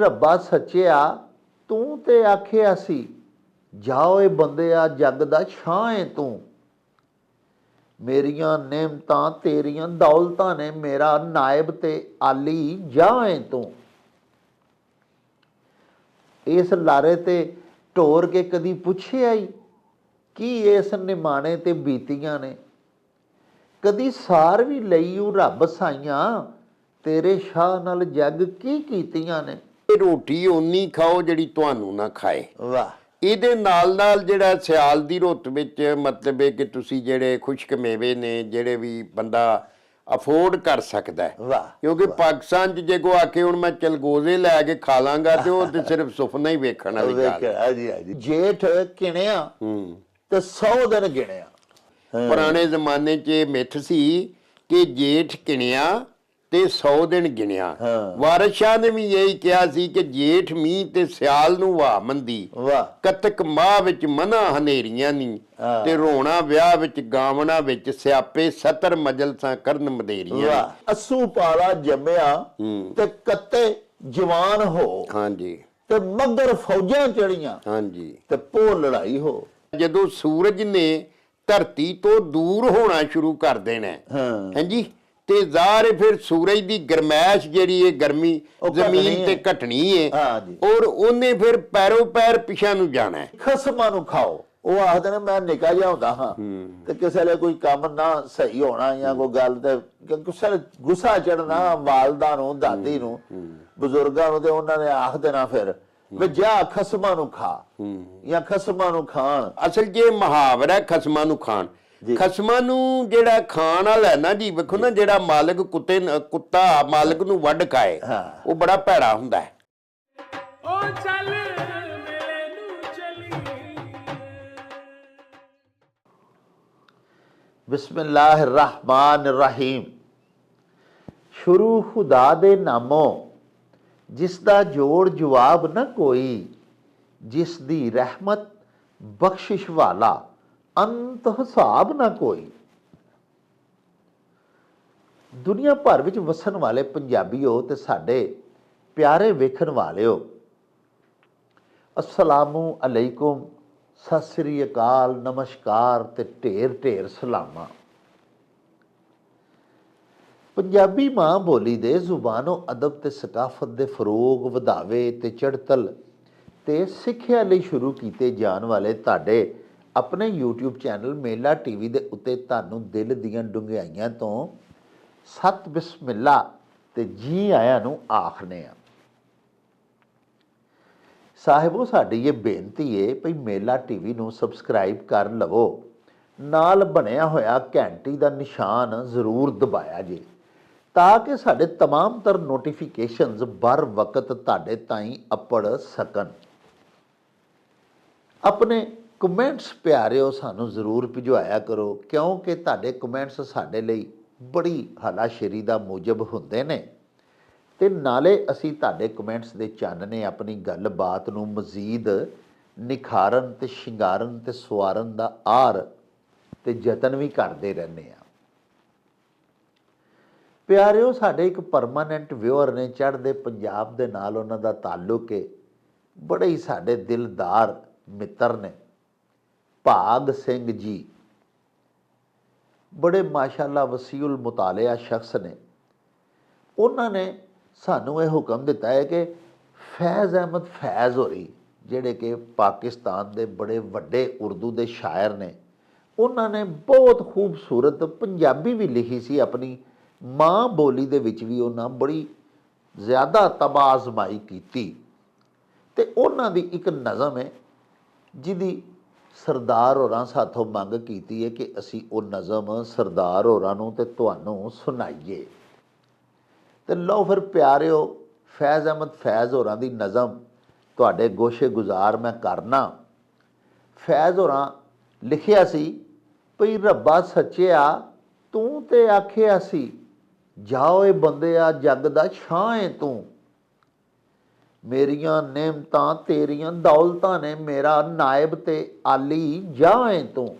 ਰੱਬਾ ਸੱਚਿਆ, ਤੂੰ ਤੇ ਆਖਿਆ ਸੀ, ਜਾਓ ਏ ਬੰਦਿਆ, ਜੱਗ ਦਾ ਛਾਂ ਏ ਤੂੰ। ਮੇਰੀਆਂ ਨੇਮਤਾਂ ਤੇਰੀਆਂ ਦੌਲਤਾਂ ਨੇ, ਮੇਰਾ ਨਾਇਬ ਤੇ ਆਲੀ ਜਾਏ ਤੂੰ? ਇਸ ਲਾਰੇ ਤੇ ਢੋਰ ਕੇ ਕਦੀ ਪੁੱਛਿਆ ਹੀ ਕੀ ਇਸ ਨਿਮਾਣੇ ਤੇ ਬੀਤੀਆਂ ਨੇ? ਕਦੀ ਸਾਰ ਵੀ ਲਈ ਉਹ ਰੱਬ ਸਾਈਆਂ, ਤੇਰੇ ਸ਼ਾਹ ਨਾਲ ਜੱਗ ਕੀ ਕੀਤੀਆਂ ਨੇ? ਰੋਟੀ ਓਨੀ ਖਾਓ ਜਿਹੜੀ ਤੁਹਾਨੂੰ ਨਾ ਖਾਏ। ਵਾਹ। ਇਹਦੇ ਨਾਲ ਨਾਲ ਜਿਹੜਾ ਸਿਆਲ ਦੀ ਰੁੱਤ ਵਿੱਚ ਮਤਲਬ ਹੈ ਕਿ ਤੁਸੀਂ ਜਿਹੜੇ ਖੁਸ਼ਕ ਮੇਵੇ ਨੇ ਜਿਹੜੇ ਵੀ ਬੰਦਾ ਅਫੋਰਡ ਕਰ ਸਕਦਾ ਹੈ। ਵਾਹ ਕਿਉਂਕਿ ਪਾਕਿਸਤਾਨ 'ਚ ਜੇ ਕੋ ਆਕੇ ਹੁਣ ਮੈਂ ਚਲਗੋਜ਼ੇ ਲੈ ਕੇ ਖਾ ਲਾਂਗਾ ਤੇ ਉਹ ਤੇ ਸਿਰਫ ਸੁਪਨਾ ਹੀ ਵੇਖਣ ਵਾਲੀ ਗੱਲ ਹੈ। ਹਾਂਜੀ ਹਾਂਜੀ। ਜੇਠ ਕਿਣਿਆ ਹੂੰ। ਤੇ 100 ਦਿਨ ਗਿਣਿਆ। ਪੁਰਾਣੇ ਜ਼ਮਾਨੇ 'ਚ ਇਹ ਮਿੱਥ ਸੀ ਕਿ ਜੇਠ ਕਿਣਿਆ ਤੇ 100 ਦਿਨ ਗਿਣਿਆ। ਵਾਰਿਸ ਸ਼ਾਹ ਨੇ ਵੀ ਇਹੀ ਕਿਹਾ ਸੀ ਕਿ ਜੇਠ ਮੀਂਹ ਤੇ ਸਿਆਲ ਨੂੰ ਵਾਹ ਮੰਦੀ। ਕਤਕ ਮਾਹ ਵਿੱਚ ਮਨਾ ਹਨੇਰੀਆਂ ਨੀ ਹਾਂ। ਤੇ ਰੋਣਾ ਵਿਆਹ ਵਿੱਚ ਗਾਵਣਾ ਵਿੱਚ ਸਿਆਪੇ ਸਤਰ ਮਜਲਸਾਂ ਕਰਨ ਮਦੇਰੀਆਂ ਅਸੂ ਪਾਲਾ ਜੰਮਿਆ। ਤੇ ਕੱਤੇ ਜਵਾਨ ਹੋ। ਹਾਂਜੀ। ਤੇ ਮਗਰ ਫੌਜਾਂ ਚੜੀਆਂ ਹਾਂਜੀ। ਤੇ ਪੋ ਲੜਾਈ ਹੋ। ਜਦੋਂ ਸੂਰਜ ਨੇ ਧਰਤੀ ਤੋਂ ਦੂਰ ਹੋਣਾ ਸ਼ੁਰੂ ਕਰ ਦੇਣਾ। ਹਾਂ। ਹਾਂਜੀ ਤੇ ਜ਼ਾਹਰ ਫਿਰ ਸੂਰਜ ਦੀ ਗਰਮੈਸ਼ ਜਿਹੜੀ ਹੈ ਗਰਮੀ ਜ਼ਮੀਨ ਤੇ। ਘਟਣੀ ਜੀ। ਔਰ ਉਹਨੇ ਫਿਰ ਪੈਰੋ ਪੈਰ ਪਿਛਾ ਨੂੰ ਜਾਣਾ ਖਸਮਾਂ ਨੂੰ ਖਾਓ। ਉਹ ਆਖਦੇ ਨੇ ਮੈਂ ਨਿਕਾ ਜਿਹਾ ਹੁੰਦਾ ਹਾਂ। ਤੇ ਕਿਸੇ ਲਈ ਕੋਈ ਕੰਮ ਨਾ ਸਹੀ ਹੋਣਾ ਜਾਂ ਕੋਈ ਗੱਲ ਤੇ ਕਿਸੇ ਗੁੱਸਾ ਚੜਨਾ ਵਾਲਦਾ ਨੂੰ ਦਾਦੀ ਨੂੰ ਬਜ਼ੁਰਗਾਂ ਨੂੰ ਤੇ ਉਹਨਾਂ ਨੇ ਆਖ ਦੇਣਾ ਫਿਰ ਵੀ ਜਾ ਖਸਮਾਂ ਨੂੰ ਖਾ ਜਾਂ ਖਸਮਾਂ ਨੂੰ ਖਾਣ। ਅਸਲ ਜੇ ਮੁਹਾਵਰਾ ਹੈ ਖਸਮਾਂ ਨੂੰ ਖਾਣ। ਜੀ। ਖਸਮਾਂ ਨੂੰ ਜਿਹੜਾ ਖਾਣ ਵਾਲਾ ਹੈ ਨਾ ਜੀ ਵੇਖੋ ਨਾ ਜਿਹੜਾ ਮਾਲਕ ਕੁੱਤੇ ਕੁੱਤਾ ਮਾਲਕ ਨੂੰ ਵੱਢ ਹਾਂ। ਉਹ ਬੜਾ ਭੈੜਾ ਹੁੰਦਾ ਹੈ। ਓ ਚੱਲ ਮੇਲੇ ਨੂੰ ਚਲੀ। ਬਿਸਮਿਲ੍ਲਾਹਿਰ ਰਹਿਮਾਨਿਰ ਰਹੀਮ ਸ਼ੁਰੂ ਖੁਦਾ ਦੇ ਨਾਮੋਂ ਜਿਸ ਦਾ ਜੋੜ ਜਵਾਬ ਨਾ ਕੋਈ ਜਿਸ ਦੀ ਰਹਿਮਤ ਬਖਸ਼ਿਸ਼ ਵਾਲਾ। ਅੰਤ ਹਿਸਾਬ ਨਾ ਕੋਈ। ਦੁਨੀਆ ਭਰ ਵਿੱਚ ਵਸਣ ਵਾਲੇ ਪੰਜਾਬੀਓ ਤੇ ਸਾਡੇ ਪਿਆਰੇ ਵੇਖਣ ਵਾਲਿਓ, ਅਸਲਾਮੁ ਅਲੈਕੁਮ, ਸਤਿ ਸ੍ਰੀ ਅਕਾਲ, ਨਮਸਕਾਰ ਤੇ ਢੇਰ ਢੇਰ ਸਲਾਮਾਂ। ਪੰਜਾਬੀ ਮਾਂ ਬੋਲੀ ਦੇ ਜ਼ੁਬਾਨੋ ਅਦਬ ਤੇ ਸਕਾਫਤ ਦੇ ਫਰੋਗ ਵਧਾਵੇ ਤੇ ਚੜਤਲ ਤੇ ਸਿੱਖਿਆ ਲਈ ਸ਼ੁਰੂ ਕੀਤੇ ਜਾਣ ਵਾਲੇ ਤੁਹਾਡੇ ਆਪਣੇ YouTube ਚੈਨਲ ਮੇਲਾ ਟੀਵੀ ਦੇ ਉੱਤੇ ਤੁਹਾਨੂੰ ਦਿਲ ਦੀਆਂ ਡੁੰਗਿਆਈਆਂ ਤੋਂ ਸਤ ਬਿਸਮਿਲ੍ਲਾ ਤੇ ਜੀ ਆਇਆਂ ਨੂੰ ਆਖਨੇ ਆ ਸਾਹਿਬੋ ਸਾਡੀ ਇਹ ਬੇਨਤੀ ਏ ਭਈ ਮੇਲਾ ਟੀਵੀ ਨੂੰ ਸਬਸਕ੍ਰਾਈਬ ਕਰ ਲਵੋ ਨਾਲ ਬਣਿਆ ਹੋਇਆ ਘੰਟੀ ਦਾ ਨਿਸ਼ਾਨ ਜ਼ਰੂਰ ਦਬਾਇਆ ਜੀ ਤਾਂ ਕਿ ਸਾਡੇ तमाम ਤਰ ਨੋਟੀਫਿਕੇਸ਼ਨਸ ਬਰ ਵਕਤ ਤੁਹਾਡੇ ਤਾਈਂ ਅਪੜ ਸਕਣ ਆਪਣੇ ਕਮੈਂਟਸ ਪਿਆਰਿਓ ਸਾਨੂੰ ਜ਼ਰੂਰ ਭਿਜਵਾਇਆ ਕਰੋ, ਕਿਉਂਕਿ ਤੁਹਾਡੇ ਕਮੈਂਟਸ ਸਾਡੇ ਲਈ ਬੜੀ ਹਲਾਸ਼ੇਰੀ ਦਾ ਮੂਜਬ ਹੁੰਦੇ ਨੇ। ਤੇ ਨਾਲੇ ਅਸੀਂ ਤੁਹਾਡੇ ਕਮੈਂਟਸ ਦੇ ਚਾਨਣੇ ਆਪਣੀ ਗੱਲਬਾਤ ਨੂੰ ਮਜ਼ੀਦ ਨਿਖਾਰਨ ਤੇ ਸ਼ਿੰਗਾਰਨ ਤੇ ਸਵਾਰਨ ਦਾ ਆਰ ਤੇ ਯਤਨ ਵੀ ਕਰਦੇ ਰਹਿੰਦੇ ਆ ਪਿਆਰਿਓ, ਸਾਡੇ ਇੱਕ ਪਰਮਾਨੈਂਟ ਵਿਊਅਰ ਨੇ ਚੜ੍ਹਦੇ ਪੰਜਾਬ ਦੇ ਨਾਲ ਉਹਨਾਂ ਦਾ ਤਾਲੁਕ ਹੈ ਬੜੇ ਹੀ ਸਾਡੇ ਦਿਲਦਾਰ ਮਿੱਤਰ ਨੇ। ਭਾਗ ਸਿੰਘ ਜੀ। ਬੜੇ ਮਾਸ਼ਾਅੱਲਾ ਵਸੀਉਲ ਮੁਤਾਲਿਆ ਸ਼ਖਸ ਨੇ। ਉਹਨਾਂ ਨੇ ਸਾਨੂੰ ਇਹ ਹੁਕਮ ਦਿੱਤਾ ਹੈ ਕਿ ਫੈਜ਼ ਅਹਿਮਦ ਫੈਜ਼ ਹੋਰੀ, ਜਿਹੜੇ ਕਿ ਪਾਕਿਸਤਾਨ ਦੇ ਬੜੇ ਵੱਡੇ ਉਰਦੂ ਦੇ ਸ਼ਾਇਰ ਨੇ, ਉਹਨਾਂ ਨੇ ਬਹੁਤ ਖੂਬਸੂਰਤ ਪੰਜਾਬੀ ਵੀ ਲਿਖੀ ਸੀ ਆਪਣੀ ਮਾਂ ਬੋਲੀ ਦੇ ਵਿੱਚ ਵੀ ਉਹਨਾਂ ਬੜੀ ਜ਼ਿਆਦਾ ਤਬਾਜ਼ਮਾਈ ਕੀਤੀ। ਤੇ ਉਹਨਾਂ ਦੀ ਇੱਕ ਨਜ਼ਮ ਹੈ, ਜਿਹਦੀ ਸਰਦਾਰ ਹੋਰਾਂ ਸਾਥੋਂ ਮੰਗ ਕੀਤੀ ਹੈ ਕਿ ਅਸੀਂ ਉਹ ਨਜ਼ਮ ਸਰਦਾਰ ਹੋਰਾਂ ਨੂੰ ਤੇ ਤੁਹਾਨੂੰ ਸੁਣਾਈਏ। ਤੇ ਲਓ ਫਿਰ ਪਿਆਰਿਓ, ਫੈਜ਼ ਅਹਿਮਦ ਫੈਜ਼ ਹੋਰਾਂ ਦੀ ਨਜ਼ਮ ਤੁਹਾਡੇ ਗੋਸ਼ੇ ਗੁਜ਼ਾਰ ਮੈਂ ਕਰਨਾ। ਫੈਜ਼ ਹੋਰਾਂ ਲਿਖਿਆ ਸੀ, ਭਈ ਰੱਬਾ ਸੱਚਿਆ, ਤੂੰ ਤੇ ਆਖਿਆ ਸੀ, ਜਾਓ ਏ ਬੰਦਿਆ ਜੱਗ ਦਾ ਛਾਂ ਏ ਤੂੰ। ਮੇਰੀਆਂ ਨੇਮਤਾਂ ਤੇਰੀਆਂ ਦੌਲਤਾਂ ਨੇ ਮੇਰਾ ਨਾਇਬ ਤੇ ਆਲੀ ਜਾਏ ਤੂੰ।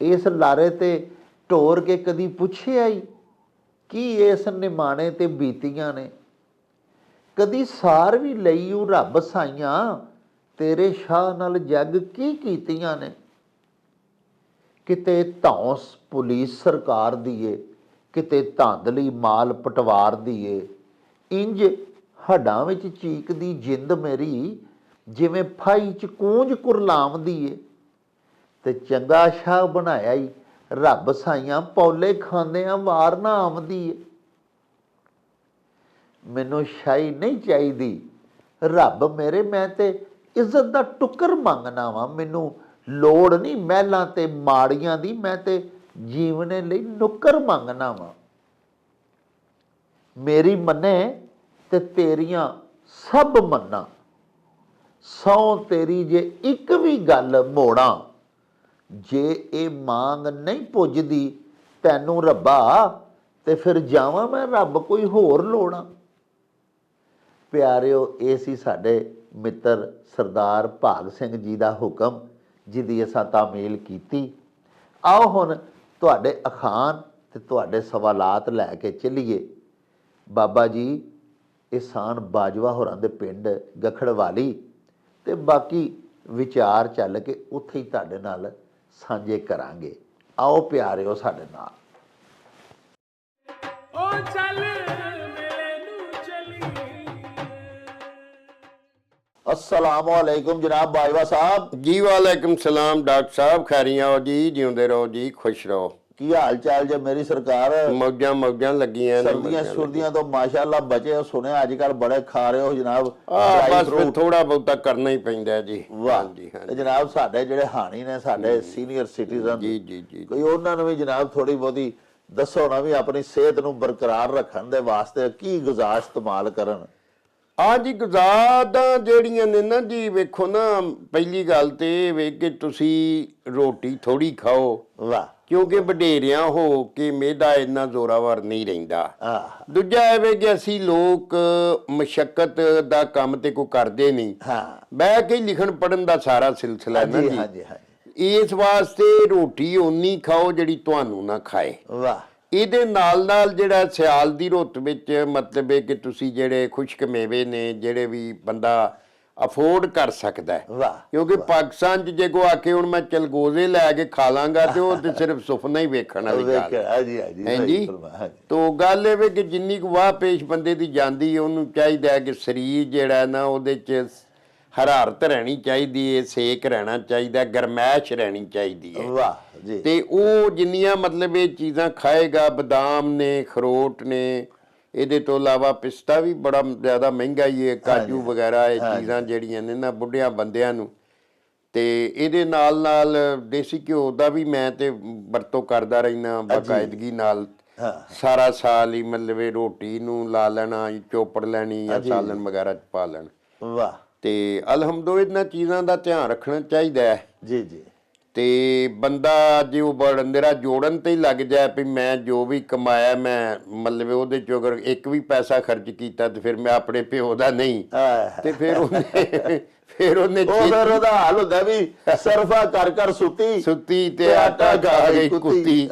ਇਸ ਲਾਰੇ ਤੇ ਢੋਰ ਕੇ ਕਦੀ ਪੁੱਛਿਆ ਹੀ ਕੀ ਇਸ ਨਿਮਾਣੇ ਤੇ ਬੀਤੀਆਂ ਨੇ? ਕਦੀ ਸਾਰ ਵੀ ਲਈ ਉਹ ਰੱਬ ਸਾਈਆਂ, ਤੇਰੇ ਸ਼ਾਹ ਨਾਲ ਜੱਗ ਕੀ ਕੀਤੀਆਂ ਨੇ? ਕਿਤੇ ਧੌਂਸ ਪੁਲਿਸ ਸਰਕਾਰ ਦੀਏ, ਕਿਤੇ ਧਾਂਦਲੀ ਮਾਲ ਪਟਵਾਰ ਦੀਏ ਇੰਜ ਹੱਡਾਂ ਵਿੱਚ ਚੀਕ ਦੀ ਜਿੰਦ ਮੇਰੀ, ਜਿਵੇਂ ਫਾਈ ਚ ਕੂੰਜ ਕੁਰਲਾਮ ਦੀਏ ਤੇ ਚੰਗਾ ਸ਼ਾਹ ਬਣਾਇਆ ਈ, ਰੱਬ ਸਾਈਆਂ ਪੌਲੇ ਖਾਂਦਿਆਂ ਵਾਰ ਨਾ ਆਮਦੀ ਏ। ਮੈਨੂੰ ਸ਼ਾਹੀ ਨਹੀਂ ਚਾਹੀਦੀ, ਰੱਬ ਮੇਰੇ, ਮੈਂ ਤੇ ਇੱਜ਼ਤ ਦਾ ਟੁੱਕਰ ਮੰਗਣਾ ਵਾ। ਮੈਨੂੰ ਲੋੜ ਨਹੀਂ ਮਹਿਲਾਂ ਤੇ ਮਾੜੀਆਂ ਦੀ, ਮੈਂ ਤੇ ਜੀਵਨੇ ਲਈ ਨੁੱਕਰ ਮੰਗਣਾ ਵਾਂ। ਮੇਰੀ ਮੰਨੇ ਤੇ ਤੇਰੀਆਂ ਸਭ ਮੰਨਾ। ਸੌ ਤੇਰੀ ਜੇ ਇੱਕ ਵੀ ਗੱਲ ਮੋੜਾਂ, ਜੇ ਇਹ ਮੰਗ ਨਹੀਂ ਪੁੱਜਦੀ ਤੈਨੂੰ ਰੱਬਾ, ਤੇ ਫਿਰ ਜਾਵਾਂ ਮੈਂ ਰੱਬ ਕੋਈ ਹੋਰ ਲੋੜਾਂ। ਪਿਆਰਿਓ, ਇਹ ਸੀ ਸਾਡੇ ਮਿੱਤਰ ਸਰਦਾਰ ਭਾਗ ਸਿੰਘ ਜੀ ਦਾ ਹੁਕਮ, ਜਿਹਦੀ ਅਸਾਂ ਤਾਮੀਲ ਕੀਤੀ। ਆਓ ਹੁਣ ਤੁਹਾਡੇ ਅਖਾਨ ਤੇ ਤੁਹਾਡੇ ਸਵਾਲਾਤ ਲੈ ਕੇ ਚੱਲੀਏ। ਬਾਬਾ ਜੀ ਇਸਾਨ ਬਾਜਵਾ ਹੋਰਾਂ ਦੇ ਪਿੰਡ ਗਖੜਵਾਲੀ ਤੇ ਬਾਕੀ ਵਿਚਾਰ ਚੱਲ ਕੇ ਉੱਥੇ ਹੀ ਤੁਹਾਡੇ ਨਾਲ ਸਾਂਝੇ ਕਰਾਂਗੇ। ਆਓ ਪਿਆਰਿਓ ਸਾਡੇ ਨਾਲ। ਓ ਚੱਲ ਮੇਲੇ ਨੂੰ ਚਲੀ। ਅਸਲਾਮ ਵਾਲੇਕੁਮ ਜਨਾਬ ਬਾਜਵਾ ਸਾਹਿਬ। ਜੀ ਵਾਲੇਕਮ ਸਲਾਮ ਡਾਕਟਰ ਸਾਹਿਬ ਖੈਰੀਆਂ ਹੋ ਜੀ ਜਿਉਂਦੇ ਰਹੋ ਜੀ ਖੁਸ਼ ਰਹੋ। ਕੀ ਹਾਲ ਚਾਲ ਜੇ ਮੇਰੀ ਸਰਕਾਰ ਮੌਜਾਂ ਮੌਜਾਂ ਲੱਗੀਆਂ ਨੇ ਸਰਦੀਆਂ ਸੁਰਦੀਆਂ ਤੋਂ ਮਾਸ਼ਾਅੱਲਾ ਬਚੇ ਹੋ ਸੁਣਿਆ ਅੱਜ ਕੱਲ ਬੜੇ ਖਾ ਰਹੇ ਹੋ ਜਨਾਬ। ਬਸ। ਥੋੜਾ ਬਹੁਤਾ ਕਰਨਾ ਹੀ ਪੈਂਦਾ ਹੈ ਜੀ। ਵਾਹ। ਤੇ ਹਾਂਜੀ। ਜਨਾਬ ਸਾਡੇ ਜਿਹੜੇ ਹਾਣੀ ਨੇ ਸਾਡੇ ਸੀਨੀਅਰ ਸਿਟੀਜ਼ਨ ਜੀ ਜੀ ਜੀ ਕੋਈ ਉਹਨਾਂ ਨੂੰ ਵੀ ਜਨਾਬ ਥੋੜੀ ਬਹੁਤੀ ਦੱਸੋ ਨਾ ਵੀ ਆਪਣੀ ਸਿਹਤ ਨੂੰ ਬਰਕਰਾਰ ਰੱਖਣ ਦੇ ਵਾਸਤੇ ਕੀ ਗੁਜ਼ਾਰ ਇਸਤੇਮਾਲ ਕਰਨ। ਆ ਜੀ ਗੁਜ਼ਾਰਾਂ ਜਿਹੜੀਆਂ ਨੇ ਨਾ ਜੀ ਵੇਖੋ ਨਾ ਪਹਿਲੀ ਗੱਲ ਤੇ ਇਹ ਵੇ ਕਿ ਤੁਸੀਂ ਰੋਟੀ ਥੋੜੀ ਖਾਓ। ਵਾਹ। ਕਿਉਂਕਿ ਵਡੇਰਿਆਂ ਹੋ ਕੇ ਮਿਹਦਾ ਇੰਨਾ ਜ਼ੋਰਾਵਰ ਨਹੀਂ ਰਹਿੰਦਾ। ਦੂਜਾ ਇਹ ਵੇ ਕਿ ਅਸੀਂ ਲੋਕ ਮਸ਼ਕਤ ਦਾ ਕੰਮ ਤੇ ਕੋ ਕਰਦੇ ਨਹੀਂ। ਹਾਂ। ਬਹਿ ਕੇ ਲਿਖਣ ਪੜਨ ਦਾ ਸਾਰਾ ਸਿਲਸਿਲਾ ਨਾ ਜੀ ਹਾਂਜੀ ਹਾਂਜੀ। ਇਸ ਵਾਸਤੇ ਰੋਟੀ ਓਨੀ ਖਾਓ ਜਿਹੜੀ ਤੁਹਾਨੂੰ ਨਾ ਖਾਏ। ਵਾਹ। ਇਹਦੇ ਨਾਲ ਨਾਲ ਜਿਹੜਾ ਸਿਆਲ ਦੀ ਰੁੱਤ ਵਿੱਚ ਮਤਲਬ ਹੈ ਕਿ ਤੁਸੀਂ ਜਿਹੜੇ ਖੁਸ਼ਕ ਮੇਵੇ ਨੇ ਜਿਹੜੇ ਵੀ ਬੰਦਾ ਅਫੋਰਡ ਕਰ ਸਕਦਾ ਹੈ। ਵਾਹ ਕਿਉਂਕਿ ਪਾਕਿਸਤਾਨ 'ਚ ਜੇ ਕੋ ਆ ਕੇ ਹੁਣ ਮੈਂ ਚਲਗੋਜ਼ੇ ਲੈ ਕੇ ਖਾ ਲਾਂਗਾ ਤੇ ਉਹ ਤੇ ਸਿਰਫ ਸੁਪਨਾ ਹੀ ਵੇਖਣ ਵਾਲੀ ਗੱਲ ਵੇਖ ਹਾਂਜੀ ਹਾਂਜੀ ਹੈ ਹਾਂਜੀ। ਤੋ ਗੱਲ ਇਹ ਵੇ ਕਿ ਜਿੰਨੀ ਕੁ ਵਾਹ ਪੇਸ਼ ਬੰਦੇ ਦੀ ਜਾਂਦੀ ਹੈ, ਉਹਨੂੰ ਚਾਹੀਦਾ ਹੈ ਕਿ ਸਰੀਰ ਜਿਹੜਾ ਹੈ ਨਾ ਉਹਦੇ 'ਚ ਹਰਾਰਤ ਰਹਿਣੀ ਚਾਹੀਦੀ ਹੈ ਸੇਕ ਰਹਿਣਾ ਚਾਹੀਦਾ ਹੈ, ਗਰਮੈਸ਼ ਰਹਿਣੀ ਚਾਹੀਦੀ ਹੈ। ਵਾਹ ਜੀ। ਤੇ ਉਹ ਜਿੰਨੀਆਂ ਮਤਲਬ ਇਹ ਚੀਜ਼ਾਂ ਖਾਏਗਾ ਬਦਾਮ ਨੇ ਖਰੋਟ ਨੇ ਇਹਦੇ ਤੋਂ ਇਲਾਵਾ ਪਿਸਤਾ ਵੀ ਬੜਾ ਜ਼ਿਆਦਾ ਮਹਿੰਗਾ ਹੀ ਹੈ ਕਾਜੂ ਵਗੈਰਾ ਇਹ ਚੀਜ਼ਾਂ ਜਿਹੜੀਆਂ ਨੇ ਨਾ ਬੁੱਢਿਆਂ ਬੰਦਿਆਂ ਨੂੰ। ਤੇ ਇਹਦੇ ਨਾਲ ਨਾਲ ਦੇਸੀ ਘਿਓ ਦਾ ਵੀ ਮੈਂ ਤੇ ਵਰਤੋਂ ਕਰਦਾ ਰਹਿਣਾ ਬਕਾਇਦਗੀ ਨਾਲ। ਸਾਰਾ ਸਾਲ ਹੀ ਮਤਲਬ ਇਹ ਰੋਟੀ ਨੂੰ ਲਾ ਲੈਣਾ ਚੋਪੜ ਲੈਣੀ ਜਾਂ ਸਾਲਨ ਵਗੈਰਾ ਚ ਪਾ ਲੈਣਾ। ਵਾਹ। ਤੇ ਅਲਹਮਦੁਲਿਲਾ ਇਹਨਾਂ ਚੀਜ਼ਾਂ ਦਾ ਧਿਆਨ ਰੱਖਣਾ ਚਾਹੀਦਾ ਹੈ। ਜੀ ਜੀ। ਤੇ ਬੰਦਾ ਜੇ ਉਹ ਬੜ ਮੇਰਾ ਜੋੜਨ ਤੇ ਹੀ ਲੱਗ ਜਾਏ ਵੀ ਮੈਂ ਜੋ ਵੀ ਕਮਾਇਆ ਮੈਂ ਮਤਲਬ ਉਹਦੇ ਚੋਂ ਅਗਰ ਇੱਕ ਵੀ ਪੈਸਾ ਖਰਚ ਕੀਤਾ ਤੇ ਫਿਰ ਮੈਂ ਆਪਣੇ ਪਿਓ ਦਾ ਨਹੀਂ। ਤੇ ਫਿਰ ਉਹਨੇ ਫਿਰ ਉਹਨੇ ਉਹ ਫਿਰ ਉਹਦਾ ਹਾਲ ਹੁੰਦਾ ਵੀ ਸਰਫਾ ਕਰ ਕਰ ਸੁੱਤੀ ਸੁੱਤੀ ਤੇ ਆਟਾ ਖਾ ਗਈ ਕੁੱਤੀ।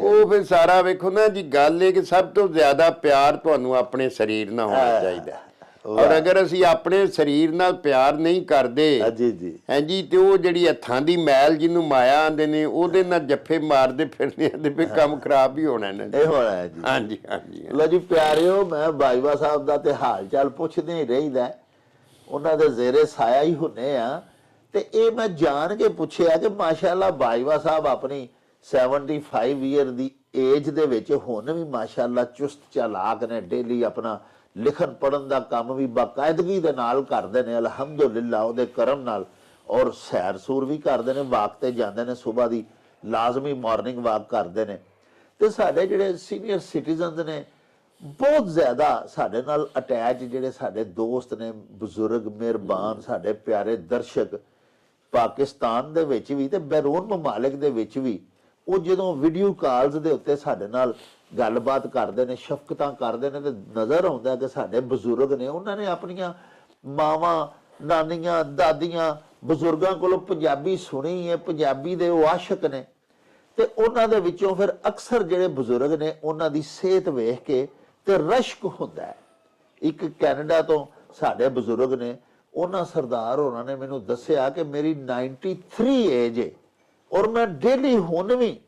ਉਹ ਫਿਰ ਸਾਰਾ ਵੇਖੋ ਨਾ ਜੀ ਗੱਲ ਇਹ ਕਿ ਸਭ ਤੋਂ ਜ਼ਿਆਦਾ ਪਿਆਰ ਤੁਹਾਨੂੰ ਆਪਣੇ ਸਰੀਰ ਨਾਲ ਹੋਣਾ ਚਾਹੀਦਾ। ਔਰ ਅਗਰ ਅਸੀਂ ਆਪਣੇ ਸਰੀਰ ਨਾਲ ਪਿਆਰ ਨਹੀਂ ਕਰਦੇ ਆ ਜੀ ਹਾਂਜੀ ਤੇ ਉਹ ਜਿਹੜੀ ਹੱਥਾਂ ਦੀ ਮੈਲ ਜਿਹਨੂੰ ਮਾਇਆ ਆਂਦੇ ਨੇ ਉਹਦੇ ਨਾਲ ਜੱਫੇ ਮਾਰਦੇ ਫਿਰਦੇ ਆ ਤੇ ਫਿਰ ਕੰਮ ਖਰਾਬ ਹੀ ਹੋਣਾ ਇਹਨਾਂ ਇਹ ਹੋਣਾ ਹੈ ਜੀ। ਹਾਂਜੀ ਹਾਂਜੀ। ਲੋ ਜੀ ਪਿਆਰਿਓ ਮੈਂ ਬਾਈਵਾ ਸਾਹਿਬ ਦਾ ਤੇ ਹਾਲ ਚਾਲ ਪੁੱਛਦੇ ਹੀ ਰਹੀਦਾ। ਉਹਨਾਂ ਦੇ ਜ਼ੇਰੇ ਸਾਇਆ ਹੀ ਹੁੰਨੇ ਆ। ਤੇ ਇਹ ਮੈਂ ਜਾਣ ਕੇ ਪੁੱਛਿਆ ਕਿ ਮਾਸ਼ਾਅੱਲਾ ਬਾਈਵਾ ਸਾਹਿਬ ਆਪਣੀ 75 ਈਅਰ ਦੀ ਏਜ ਦੇ ਵਿੱਚ ਹੁਣ ਵੀ ਮਾਸ਼ਾਅੱਲਾ ਚੁਸਤ ਚਾਲਾਕ ਨੇ ਡੇਲੀ ਆਪਣਾ ਲਿਖਣ ਪੜਨ ਦਾ ਕੰਮ ਵੀ ਬਾਕਾਇਦਗੀ ਦੇ ਨਾਲ ਕਰਦੇ ਨੇ, ਅਲਹਮਦੁਲਿਲਾ, ਉਹਦੇ ਕਰਮ ਨਾਲ। ਔਰ ਸੈਰ ਸੂਰ ਵੀ ਕਰਦੇ ਨੇ, ਵਾਕ ਤੇ ਜਾਂਦੇ ਨੇ, ਸਵੇਰ ਦੀ ਲਾਜ਼ਮੀ ਮਾਰਨਿੰਗ ਵਾਕ ਕਰਦੇ ਨੇ। ਤੇ ਸਾਡੇ ਜਿਹੜੇ ਸੀਨੀਅਰ ਸਿਟੀਜ਼ਨਸ ਨੇ, ਬਹੁਤ ਜ਼ਿਆਦਾ ਸਾਡੇ ਨਾਲ ਅਟੈਚ ਜਿਹੜੇ ਸਾਡੇ ਦੋਸਤ ਨੇ, ਬਜ਼ੁਰਗ, ਮਿਹਰਬਾਨ, ਸਾਡੇ ਪਿਆਰੇ ਦਰਸ਼ਕ, ਪਾਕਿਸਤਾਨ ਦੇ ਵਿੱਚ ਵੀ ਤੇ ਬੈਰੂਨ ਮਮਾਲਿਕ ਦੇ ਵਿੱਚ ਵੀ, ਉਹ ਜਦੋਂ ਵੀਡੀਓ ਕਾਲਸ ਦੇ ਉੱਤੇ ਸਾਡੇ ਨਾਲ ਗੱਲਬਾਤ ਕਰਦੇ ਨੇ, ਸ਼ਫਕਤਾਂ ਕਰਦੇ ਨੇ ਤੇ ਨਜ਼ਰ ਆਉਂਦਾ ਕਿ ਸਾਡੇ ਬਜ਼ੁਰਗ ਨੇ, ਉਹਨਾਂ ਨੇ ਆਪਣੀਆਂ ਮਾਵਾਂ, ਨਾਨੀਆਂ, ਦਾਦੀਆਂ, ਬਜ਼ੁਰਗਾਂ ਕੋਲੋਂ ਪੰਜਾਬੀ ਸੁਣੀ ਹੈ, ਪੰਜਾਬੀ ਦੇ ਉਹ ਆਸ਼ਕ ਨੇ। ਤੇ ਉਹਨਾਂ ਦੇ ਵਿੱਚੋਂ ਫਿਰ ਅਕਸਰ ਜਿਹੜੇ ਬਜ਼ੁਰਗ ਨੇ, ਉਹਨਾਂ ਦੀ ਸਿਹਤ ਵੇਖ ਕੇ ਤੇ ਰਸ਼ਕ ਹੁੰਦਾ ਹੈ। ਇੱਕ ਕੈਨੇਡਾ ਤੋਂ ਸਾਡੇ ਬਜ਼ੁਰਗ ਨੇ, ਉਹਨਾਂ ਸਰਦਾਰ ਹੋਰਾਂ ਨੇ ਮੈਨੂੰ ਦੱਸਿਆ ਕਿ ਮੇਰੀ 93 ਏਜ ਹੈ ਔਰ ਮੈਂ ਡੇਲੀ ਹੁਣ ਵੀ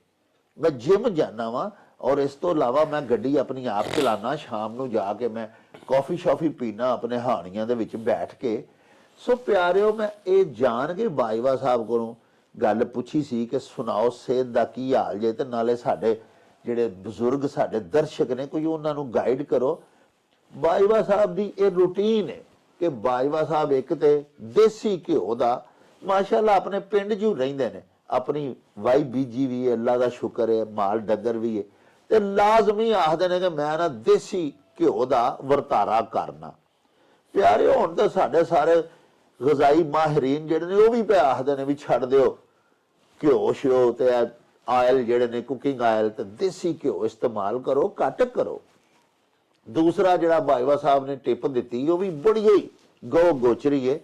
ਮੈਂ ਜਿਮ ਜਾਣਾ ਵਾਂ ਔਰ ਇਸ ਤੋਂ ਇਲਾਵਾ ਮੈਂ ਗੱਡੀ ਆਪਣੀ ਆਪ ਚਲਾਣਾ ਸ਼ਾਮ ਨੂੰ ਜਾ ਕੇ ਮੈਂ ਕਾਫੀ ਸ਼ਾਫੀ ਪੀਣਾ ਆਪਣੇ ਹਾਣੀਆਂ ਦੇ ਵਿੱਚ ਬੈਠ ਕੇ। ਸੋ ਪਿਆਰਿਓ, ਮੈਂ ਇਹ ਜਾਣ ਕੇ ਬਾਈਵਾ ਸਾਹਿਬ ਕੋਲੋਂ ਗੱਲ ਪੁੱਛੀ ਸੀ ਕਿ ਸੁਣਾਓ, ਸਿਹਤ ਦਾ ਕੀ ਹਾਲ ਜੇ ਤੇ ਨਾਲੇ ਸਾਡੇ ਜਿਹੜੇ ਬਜ਼ੁਰਗ, ਸਾਡੇ ਦਰਸ਼ਕ ਨੇ, ਕੋਈ ਉਹਨਾਂ ਨੂੰ ਗਾਈਡ ਕਰੋ। ਬਾਜਵਾ ਸਾਹਿਬ ਦੀ ਇਹ ਰੁਟੀਨ ਹੈ ਕਿ ਬਾਜਵਾ ਸਾਹਿਬ ਇੱਕ ਤੇ ਦੇਸੀ ਘਿਓ ਦਾ, ਮਾਸ਼ਾਅੱਲਾ ਆਪਣੇ ਪਿੰਡ 'ਚ ਰਹਿੰਦੇ ਨੇ। ਆਪਣੀ ਵਾਈ ਬੀਜੀ ਵੀ ਹੈ, ਅੱਲਾ ਦਾ ਸ਼ੁਕਰ ਹੈ, ਮਾਲ ਡੱਗਰ ਵੀ ਹੈ। ਤੇ ਲਾਜ਼ਮੀ ਆਖਦੇ ਨੇ ਕਿ ਮੈਂ ਨਾ ਦੇਸੀ ਘਿਓ ਦਾ ਵਰਤਾਰਾ ਕਰਨਾ। ਪਿਆਰਿਓ ਹੁਣ ਤਾਂ ਸਾਡੇ ਸਾਰੇ ਗਜ਼ਾਈ ਮਾਹਿਰੀਨ ਜਿਹੜੇ ਨੇ ਉਹ ਵੀ ਪਿਆ ਆਖਦੇ ਨੇ ਵੀ ਛੱਡ ਦਿਓ। ਘਿਓ ਸ਼ਿਓ ਤੇ ਆਇਲ ਜਿਹੜੇ ਨੇ ਕੁਕਿੰਗ ਆਇਲ ਤੇ ਦੇਸੀ ਘਿਓ ਇਸਤੇਮਾਲ ਕਰੋ, ਘੱਟ ਕਰੋ। ਦੂਸਰਾ ਜਿਹੜਾ ਬਾਈਵਾ ਸਾਹਿਬ ਨੇ ਟਿਪ ਦਿੱਤੀ, ਉਹ ਵੀ ਬੜੀ ਹੀ ਗੋ ਗੋਚਰੀ ਹੈ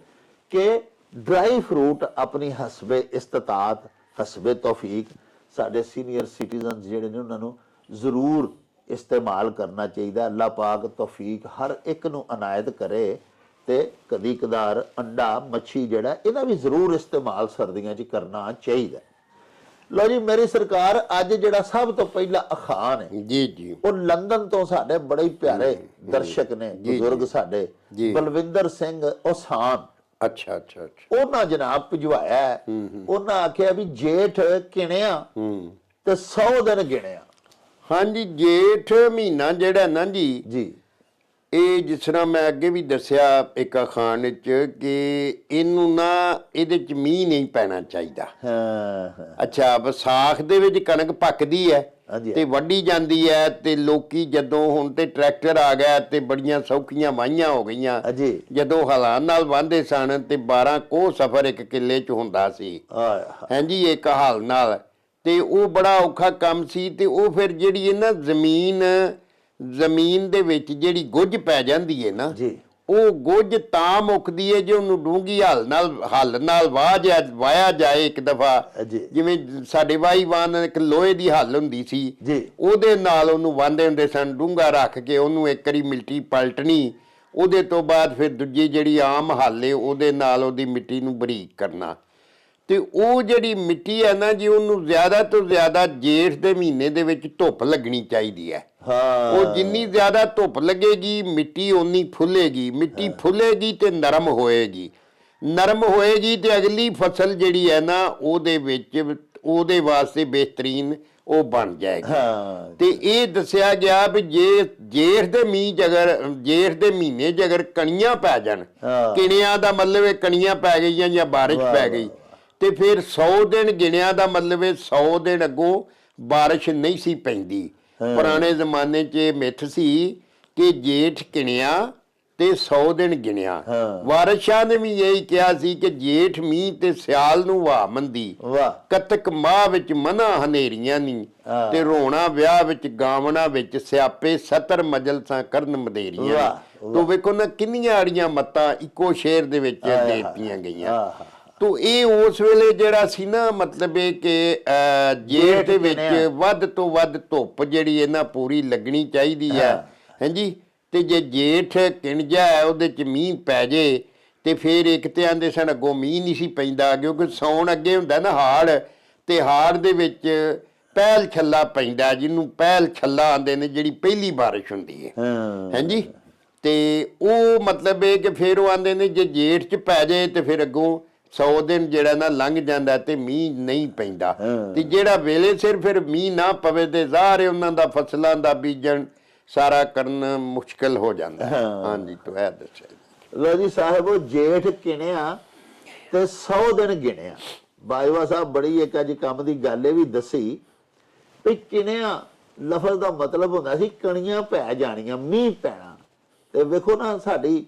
ਕਿ ਡਰਾਈ ਫਰੂਟ ਆਪਣੀ ਹਸਬੇ ਇਸਤਤਾਤ, ਹਸਬੇ ਤੌਫੀਕ, ਸਾਡੇ ਸੀਨੀਅਰ ਸਿਟੀਜ਼ਨਸ ਜਿਹੜੇ ਨੇ ਉਹਨਾਂ ਨੂੰ ਜ਼ਰੂਰ ਇਸਤੇਮਾਲ ਕਰਨਾ ਚਾਹੀਦਾ। ਅੱਲਾਹ ਪਾਕ ਤੌਫੀਕ ਹਰ ਇੱਕ ਨੂੰ ਅਨਾਇਤ ਕਰੇ ਤੇ ਕਦੀ ਕਦਾਰ ਅੰਡਾ ਮੱਛੀ ਜਿਹੜਾ ਇਹਦਾ ਵੀ ਜ਼ਰੂਰ ਇਸਤੇਮਾਲ ਸਰਦੀਆਂ 'ਚ ਕਰਨਾ ਚਾਹੀਦਾ। ਲੋ ਜੀ ਮੇਰੀ ਸਰਕਾਰ ਅੱਜ ਜਿਹੜਾ ਸਭ ਤੋਂ ਪਹਿਲਾ ਅਖਾਨ ਹੈ ਜੀ ਜੀ। ਉਹ ਲੰਡਨ ਤੋਂ ਸਾਡੇ ਬੜੇ ਹੀ ਪਿਆਰੇ ਦਰਸ਼ਕ ਨੇ ਬਜ਼ੁਰਗ ਸਾਡੇ। ਬਲਵਿੰਦਰ ਸਿੰਘ ਉਸਾਨ। ਅੱਛਾ ਅੱਛਾ ਅੱਛਾ। ਉਹਨਾਂ ਜਨਾਬ ਭਿਜਵਾਇਆ। ਉਹਨਾਂ ਆਖਿਆ ਵੀ ਜੇਠ ਕਿਣਿਆ ਤੇ 100 ਦਿਨ ਗਿਣਿਆ। ਹਾਂਜੀ ਜੇਠ ਮਹੀਨਾ ਜਿਹੜਾ ਨਾ ਜੀ ਜੀ। ਇਹ ਜਿਸ ਤਰ੍ਹਾਂ ਮੈਂ ਅੱਗੇ ਵੀ ਦੱਸਿਆ ਇੱਕ ਅਖਾਣ ਵਿੱਚ ਕਿ ਇਹਨੂੰ ਨਾ ਇਹਦੇ ਚ ਮੀਂਹ ਨਹੀਂ ਪੈਣਾ ਚਾਹੀਦਾ। ਹਾਂ ਅੱਛਾ ਵਿਸਾਖ ਦੇ ਵਿੱਚ ਕਣਕ ਪੱਕਦੀ ਹੈ। ਤੇ ਵੱਢੀ ਜਾਂਦੀ ਹੈ ਤੇ ਲੋਕੀ ਜਦੋਂ ਹੁਣ ਤੇ ਟਰੈਕਟਰ ਆ ਗਿਆ ਤੇ ਬੜੀਆਂ ਸੌਖੀਆਂ ਵਾਹੀਆਂ ਹੋ ਗਈਆਂ। ਜਦੋਂ ਹਲਾਂ ਨਾਲ ਵਾਂਦੇ ਸਨ ਤੇ 12 ਕੋਹ ਸਫ਼ਰ ਇੱਕ ਕਿੱਲੇ ਚ ਹੁੰਦਾ ਸੀ। ਹਾਂਜੀ ਇੱਕ ਹਲ ਨਾਲ ਤੇ ਉਹ ਬੜਾ ਔਖਾ ਕੰਮ ਸੀ ਤੇ ਉਹ ਫਿਰ ਜਿਹੜੀ ਇਹ ਨਾ ਜ਼ਮੀਨ ਜ਼ਮੀਨ ਦੇ ਵਿੱਚ ਜਿਹੜੀ ਗੁੱਝ ਪੈ ਜਾਂਦੀ ਹੈ ਨਾ ਜੀ। ਉਹ ਗੁੱਝ ਤਾਂ ਮੁੱਕਦੀ ਹੈ ਜੇ ਉਹਨੂੰ ਡੂੰਗੀ ਹਲ ਨਾਲ ਹਲ ਨਾਲ ਜਾ ਵਾਇਆ ਜਾਏ ਇੱਕ ਦਫਾ। ਜਿਵੇਂ ਸਾਡੇ ਵਾਈ ਵਾਨ ਇੱਕ ਲੋਹੇ ਦੀ ਹੱਲ ਹੁੰਦੀ ਸੀ ਜੀ। ਉਹਦੇ ਨਾਲ ਉਹਨੂੰ ਵਾਂਦੇ ਹੁੰਦੇ ਸਨ ਡੂੰਗਾ ਰੱਖ ਕੇ ਉਹਨੂੰ ਇੱਕ ਵਾਰੀ ਮਿੱਟੀ ਪਲਟਣੀ ਉਹਦੇ ਤੋਂ ਬਾਅਦ ਫਿਰ ਦੂਜੀ ਜਿਹੜੀ ਆਮ ਹੱਲ ਏ ਉਹਦੇ ਨਾਲ ਉਹਦੀ ਮਿੱਟੀ ਨੂੰ ਬਰੀਕ ਕਰਨਾ। ਤੇ ਉਹ ਜਿਹੜੀ ਮਿੱਟੀ ਹੈ ਨਾ ਜੀ ਉਹਨੂੰ ਜ਼ਿਆਦਾ ਤੋਂ ਜ਼ਿਆਦਾ ਜੇਠ ਦੇ ਮਹੀਨੇ ਦੇ ਵਿੱਚ ਧੁੱਪ ਲੱਗਣੀ ਚਾਹੀਦੀ ਹੈ। ਹਾਂ। ਉਹ ਜਿੰਨੀ ਜ਼ਿਆਦਾ ਧੁੱਪ ਲੱਗੇਗੀ ਮਿੱਟੀ ਓਨੀ ਫੁੱਲੇਗੀ। ਮਿੱਟੀ ਫੁੱਲੇਗੀ ਤੇ ਨਰਮ ਹੋਏਗੀ। ਨਰਮ ਹੋਏਗੀ ਤੇ ਅਗਲੀ ਫਸਲ ਜਿਹੜੀ ਹੈ ਨਾ ਉਹਦੇ ਵਿੱਚ ਉਹਦੇ ਵਾਸਤੇ ਬਿਹਤਰੀਨ ਉਹ ਬਣ ਜਾਏਗੀ। ਹਾਂ। ਤੇ ਇਹ ਦੱਸਿਆ ਗਿਆ ਵੀ ਜੇ ਜੇਠ ਦੇ ਮੀਂਹ 'ਚ ਅਗਰ ਜੇਠ ਦੇ ਮਹੀਨੇ 'ਚ ਅਗਰ ਕਣੀਆਂ ਪੈ ਜਾਣ। ਕਿਣਿਆਂ ਦਾ ਮਤਲਬ ਹੈ ਕਣੀਆਂ ਪੈ ਗਈਆਂ ਜਾਂ ਬਾਰਿਸ਼ ਪੈ ਗਈ ਤੇ ਫਿਰ 100 ਦਿਨ ਗਿਣਿਆਂ ਦਾ ਮਤਲਬ ਹੈ 100 ਦਿਨ ਅੱਗੋਂ ਬਾਰਿਸ਼ ਨਹੀਂ ਸੀ ਪੈਂਦੀ। ਪੁਰਾਣੇ ਜ਼ਮਾਨੇ 'ਚ ਇਹ ਮਿੱਥ ਸੀ ਕਿ ਜੇਠ ਕਿਣਿਆ ਤੇ 100 ਦਿਨ ਗਿਣਿਆ। ਹਾਂ। ਵਾਰਿਸ਼ਾਂ ਨੇ ਵੀ ਇਹੀ ਕਿਹਾ ਸੀ ਕਿ ਜੇਠ ਮੀਂਹ ਤੇ ਸਿਆਲ ਨੂੰ ਵਾਹ ਮੰਦੀ। ਕਤਕ ਮਾਹ ਵਿੱਚ ਮਨਾ ਹਨੇਰੀਆਂ ਨੀ ਹਾਂ। ਤੇ ਰੋਣਾ ਵਿਆਹ ਵਿੱਚ ਗਾਵਣਾ ਵਿੱਚ ਸਿਆਪੇ ਸਤਰ ਮਜਲਸਾਂ ਕਰਨ ਮਦੇਰੀਆਂ ਤੋ ਵੇਖੋ ਨਾ ਕਿੰਨੀਆਂ ਆੜੀਆਂ ਮੱਤਾਂ ਇੱਕੋ ਸ਼ੇਰ ਦੇ ਵਿੱਚ ਦਿੱਤੀਆਂ ਗਈਆਂ। ਤੋ ਇਹ ਉਸ ਵੇਲੇ ਜਿਹੜਾ ਸੀ ਨਾ ਮਤਲਬ ਇਹ ਕਿ ਜੇਠ ਦੇ ਵਿੱਚ। ਵੱਧ ਤੋਂ ਵੱਧ ਧੁੱਪ ਜਿਹੜੀ ਇਹਨਾਂ ਪੂਰੀ ਲੱਗਣੀ ਚਾਹੀਦੀ ਹੈ। ਹਾਂਜੀ? ਤੇ ਜੇ ਜੇਠ ਕਿਣਜਾ ਹੈ ਉਹਦੇ ਚ ਮੀਂਹ ਪੈ ਜੇ ਤੇ ਫਿਰ ਇੱਕ ਤੇ ਆਂਦੇ ਸਨ ਅੱਗੋਂ ਮੀਂਹ ਨਹੀਂ ਸੀ ਪੈਂਦਾ ਕਿਉਂਕਿ ਸੌਣ ਅੱਗੇ ਹੁੰਦਾ ਨਾ ਹਾੜ ਤੇ ਹਾੜ ਦੇ ਵਿੱਚ ਪਹਿਲ ਛੱਲਾ ਪੈਂਦਾ ਜਿਹਨੂੰ ਪਹਿਲ ਛੱਲਾ ਆਂਦੇ ਨੇ ਜਿਹੜੀ ਪਹਿਲੀ ਬਾਰਿਸ਼ ਹੁੰਦੀ ਹੈ। ਹਾਂਜੀ? ਤੇ ਉਹ ਮਤਲਬ ਇਹ ਕਿ ਫਿਰ ਉਹ ਆਂਦੇ ਨੇ ਜੇ ਜੇਠ ਚ ਪੈ ਜਾਏ ਤੇ ਫਿਰ ਅੱਗੋਂ 100 ਦਿਨ ਜਿਹੜਾ ਨਾ ਲੰਘ ਜਾਂਦਾ ਤੇ ਮੀਂਹ ਨਹੀਂ ਪੈਂਦਾ ਹਾਂ। ਤੇ ਜਿਹੜਾ ਵੇਲੇ ਸਿਰ ਫਿਰ ਮੀਂਹ ਨਾ ਪਵੇ ਤੇ ਜ਼ਾਹਰ ਹੈ ਉਹਨਾਂ ਦਾ ਫਸਲਾਂ ਦਾ ਬੀਜਣ ਸਾਰਾ ਕਰਨ ਮੁਸ਼ਕਲ ਹੋ ਜਾਂਦਾ ਹੈ। ਹਾਂ। ਹਾਂਜੀ ਤੋਂ ਇਹ ਦੱਸਿਆ। ਲੋ ਜੀ ਸਾਹਿਬ ਜੇਠ ਕਿਣਿਆ ਤੇ 100 ਦਿਨ ਗਿਣਿਆ ਬਾਜਵਾ ਸਾਹਿਬ ਬੜੀ ਇੱਕ ਅੱਜ ਕੰਮ ਦੀ ਗੱਲ ਇਹ ਵੀ ਦੱਸੀ ਵੀ ਕਿਣਿਆ ਲਫ਼ਜ਼ ਦਾ ਮਤਲਬ ਹੁੰਦਾ ਸੀ ਕਣੀਆਂ ਪੈ ਜਾਣੀਆਂ ਮੀਂਹ ਪੈਣਾ ਤੇ ਵੇਖੋ ਨਾ ਸਾਡੀ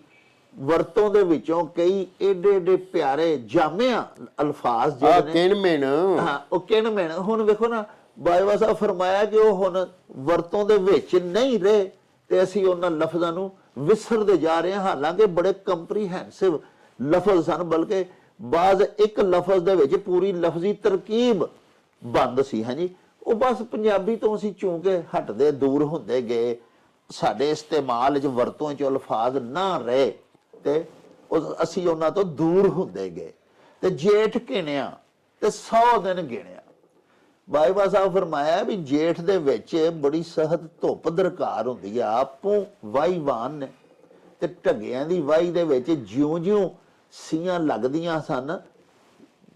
ਵਰਤੋਂ ਦੇ ਵਿੱਚੋਂ ਕਈ ਏਡੇ ਏਡੇ ਪਿਆਰੇ ਜਾਮਿਆ ਅਲਫਾਜ਼ ਜਿਹੜੇ ਨੇ। ਕਿਣ ਮੇਨ। ਹਾਂ ਉਹ ਕਿਣ ਮੈਨ। ਹੁਣ ਵੇਖੋ ਨਾ ਬਾਜਵਾ ਸਾਹਿਬ ਫਰਮਾਇਆ ਕਿ ਉਹ ਹੁਣ ਵਰਤੋਂ ਦੇ ਵਿੱਚ ਨਹੀਂ ਰਹੇ ਤੇ ਅਸੀਂ ਉਹਨਾਂ ਲਫ਼ਜ਼ਾਂ ਨੂੰ ਵਿਸਰਦੇ ਜਾ ਰਹੇ ਹਾਂ। ਹਾਲਾਂਕਿ ਬੜੇ ਕੰਪਰੀਹੈਂਸਿਵ ਲਫ਼ਜ਼ ਸਨ ਬਲਕਿ ਬਾਜ਼ ਇੱਕ ਲਫ਼ਜ਼ ਦੇ ਵਿੱਚ ਪੂਰੀ ਲਫ਼ਜ਼ੀ ਤਰਕੀਬ ਬੰਦ ਸੀ ਹਾਂਜੀ। ਉਹ ਬਸ ਪੰਜਾਬੀ ਤੋਂ ਅਸੀਂ ਚੂੰਕੇ ਹਟਦੇ ਦੂਰ ਹੁੰਦੇ ਗਏ। ਸਾਡੇ ਇਸਤੇਮਾਲ 'ਚ ਵਰਤੋਂ 'ਚ ਅਲਫਾਜ਼ ਨਾ ਰਹੇ। ਤੇ ਅਸੀਂ ਉਹਨਾਂ ਤੋਂ ਦੂਰ ਹੁੰਦੇ ਗਏ। ਤੇ ਜੇਠ ਗਿਣਿਆ ਤੇ 100 ਦਿਨ ਗਿਣਿਆ। ਬਾਈਬਾ ਸਾਹਿਬ ਫਰਮਾਇਆ ਵੀ ਜੇਠ ਦੇ ਵਿੱਚ ਬੜੀ ਸਖਤ ਧੁੱਪ ਦਰਕਾਰ ਹੁੰਦੀ ਆ, ਆਪੂ ਵਾਈਵਾਨ ਨੇ। ਤੇ ਢੱਗਿਆਂ ਦੀ ਵਾਈ ਦੇ ਵਿੱਚ ਜਿਉਂ-ਜਿਉਂ ਸੀਆਂ ਲੱਗਦੀਆਂ ਸਨ।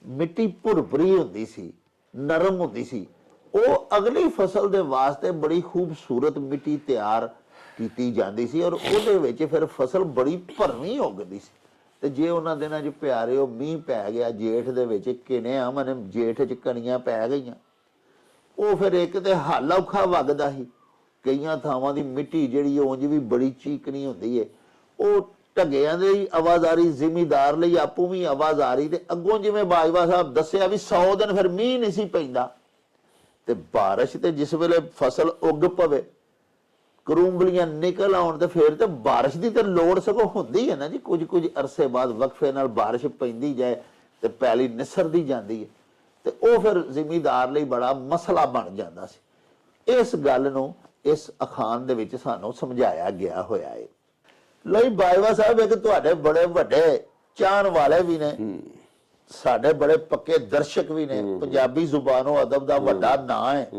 ਮਿੱਟੀ ਭੁਰਭਰੀ ਹੁੰਦੀ ਸੀ, ਨਰਮ ਹੁੰਦੀ ਸੀ। ਉਹ ਅਗਲੀ ਫਸਲ ਦੇ ਵਾਸਤੇ ਬੜੀ ਖੂਬਸੂਰਤ ਮਿੱਟੀ ਤਿਆਰ ਕੀਤੀ ਜਾਂਦੀ ਸੀ ਔਰ ਉਹਦੇ ਵਿੱਚ ਫਿਰ ਫਸਲ ਬੜੀ ਭਰਵੀਂ ਉੱਗਦੀ ਸੀ। ਤੇ ਜੇ ਉਹਨਾਂ ਦਿਨਾਂ 'ਚ ਪਿਆਰੇ ਉਹ ਮੀਂਹ ਪੈ ਗਿਆ, ਜੇਠ ਦੇ ਵਿੱਚ ਕਿਨਿਆ ਮਨ ਜੇਠ 'ਚ ਕਣੀਆਂ ਪੈ ਗਈਆਂ। ਉਹ ਫਿਰ ਇੱਕ ਤੇ ਹੱਲ ਔਖਾ ਵਗਦਾ ਸੀ। ਕਈਆਂ ਥਾਵਾਂ ਦੀ ਮਿੱਟੀ ਜਿਹੜੀ ਉਂਝ ਵੀ ਬੜੀ ਚੀਕਣੀ ਹੁੰਦੀ ਏ। ਉਹ ਢੱਗਿਆਂ ਦੇ ਹੀ ਆਵਾਜ਼ਾਰੀ, ਜ਼ਿਮੀਦਾਰ ਲਈ ਆਪੂ ਵੀ ਆਵਾਜ਼ਾਰੀ ਤੇ ਅੱਗੋਂ ਜਿਵੇਂ ਬਾਜਵਾ ਸਾਹਿਬ ਦੱਸਿਆ ਵੀ 100 ਦਿਨ ਫਿਰ ਮੀਂਹ ਨਹੀਂ ਸੀ ਪੈਂਦਾ। ਤੇ ਬਾਰਿਸ਼ ਤੇ ਜਿਸ ਵੇਲੇ ਫਸਲ ਉੱਗ ਪਵੇ ਕਰੂੰਬਲੀਆਂ ਨਿਕਲ ਆਉਣ ਤੇ ਫਿਰ ਤੇ ਬਾਰਿਸ਼ ਦੀ ਤੇ ਲੋੜ ਸਗੋਂ ਹੁੰਦੀ ਹੈ ਨਾ ਜੀ। ਕੁਝ ਕੁਝ ਅਰਸੇ ਬਾਅਦ ਵਕਫੇ ਨਾਲ ਬਾਰਿਸ਼ ਪੈਂਦੀ ਜਾਏ ਤੇ ਪੈਲੀ ਨਿਸਰਦੀ ਜਾਂਦੀ ਹੈ। ਤੇ ਉਹ ਫਿਰ ਜ਼ਿਮੀਦਾਰ ਲਈ ਬੜਾ ਮਸਲਾ ਬਣ ਜਾਂਦਾ ਸੀ। ਇਸ ਗੱਲ ਨੂੰ ਇਸ ਅਖਾਨ ਦੇ ਵਿੱਚ ਸਾਨੂੰ ਸਮਝਾਇਆ ਗਿਆ ਹੋਇਆ ਹੈ। ਲਈ ਬਾਈਵਾ ਸਾਹਿਬ ਇੱਕ ਤੁਹਾਡੇ ਬੜੇ ਵੱਡੇ ਚਾਹਣ ਵਾਲੇ ਵੀ ਨੇ। ਸਾਡੇ ਬੜੇ ਪੱਕੇ ਦਰਸ਼ਕ ਵੀ ਨੇ। ਪੰਜਾਬੀ ਜ਼ੁਬਾਨੋਂ ਅਦਬ ਦਾ ਵੱਡਾ ਨਾਂ ਹੈ।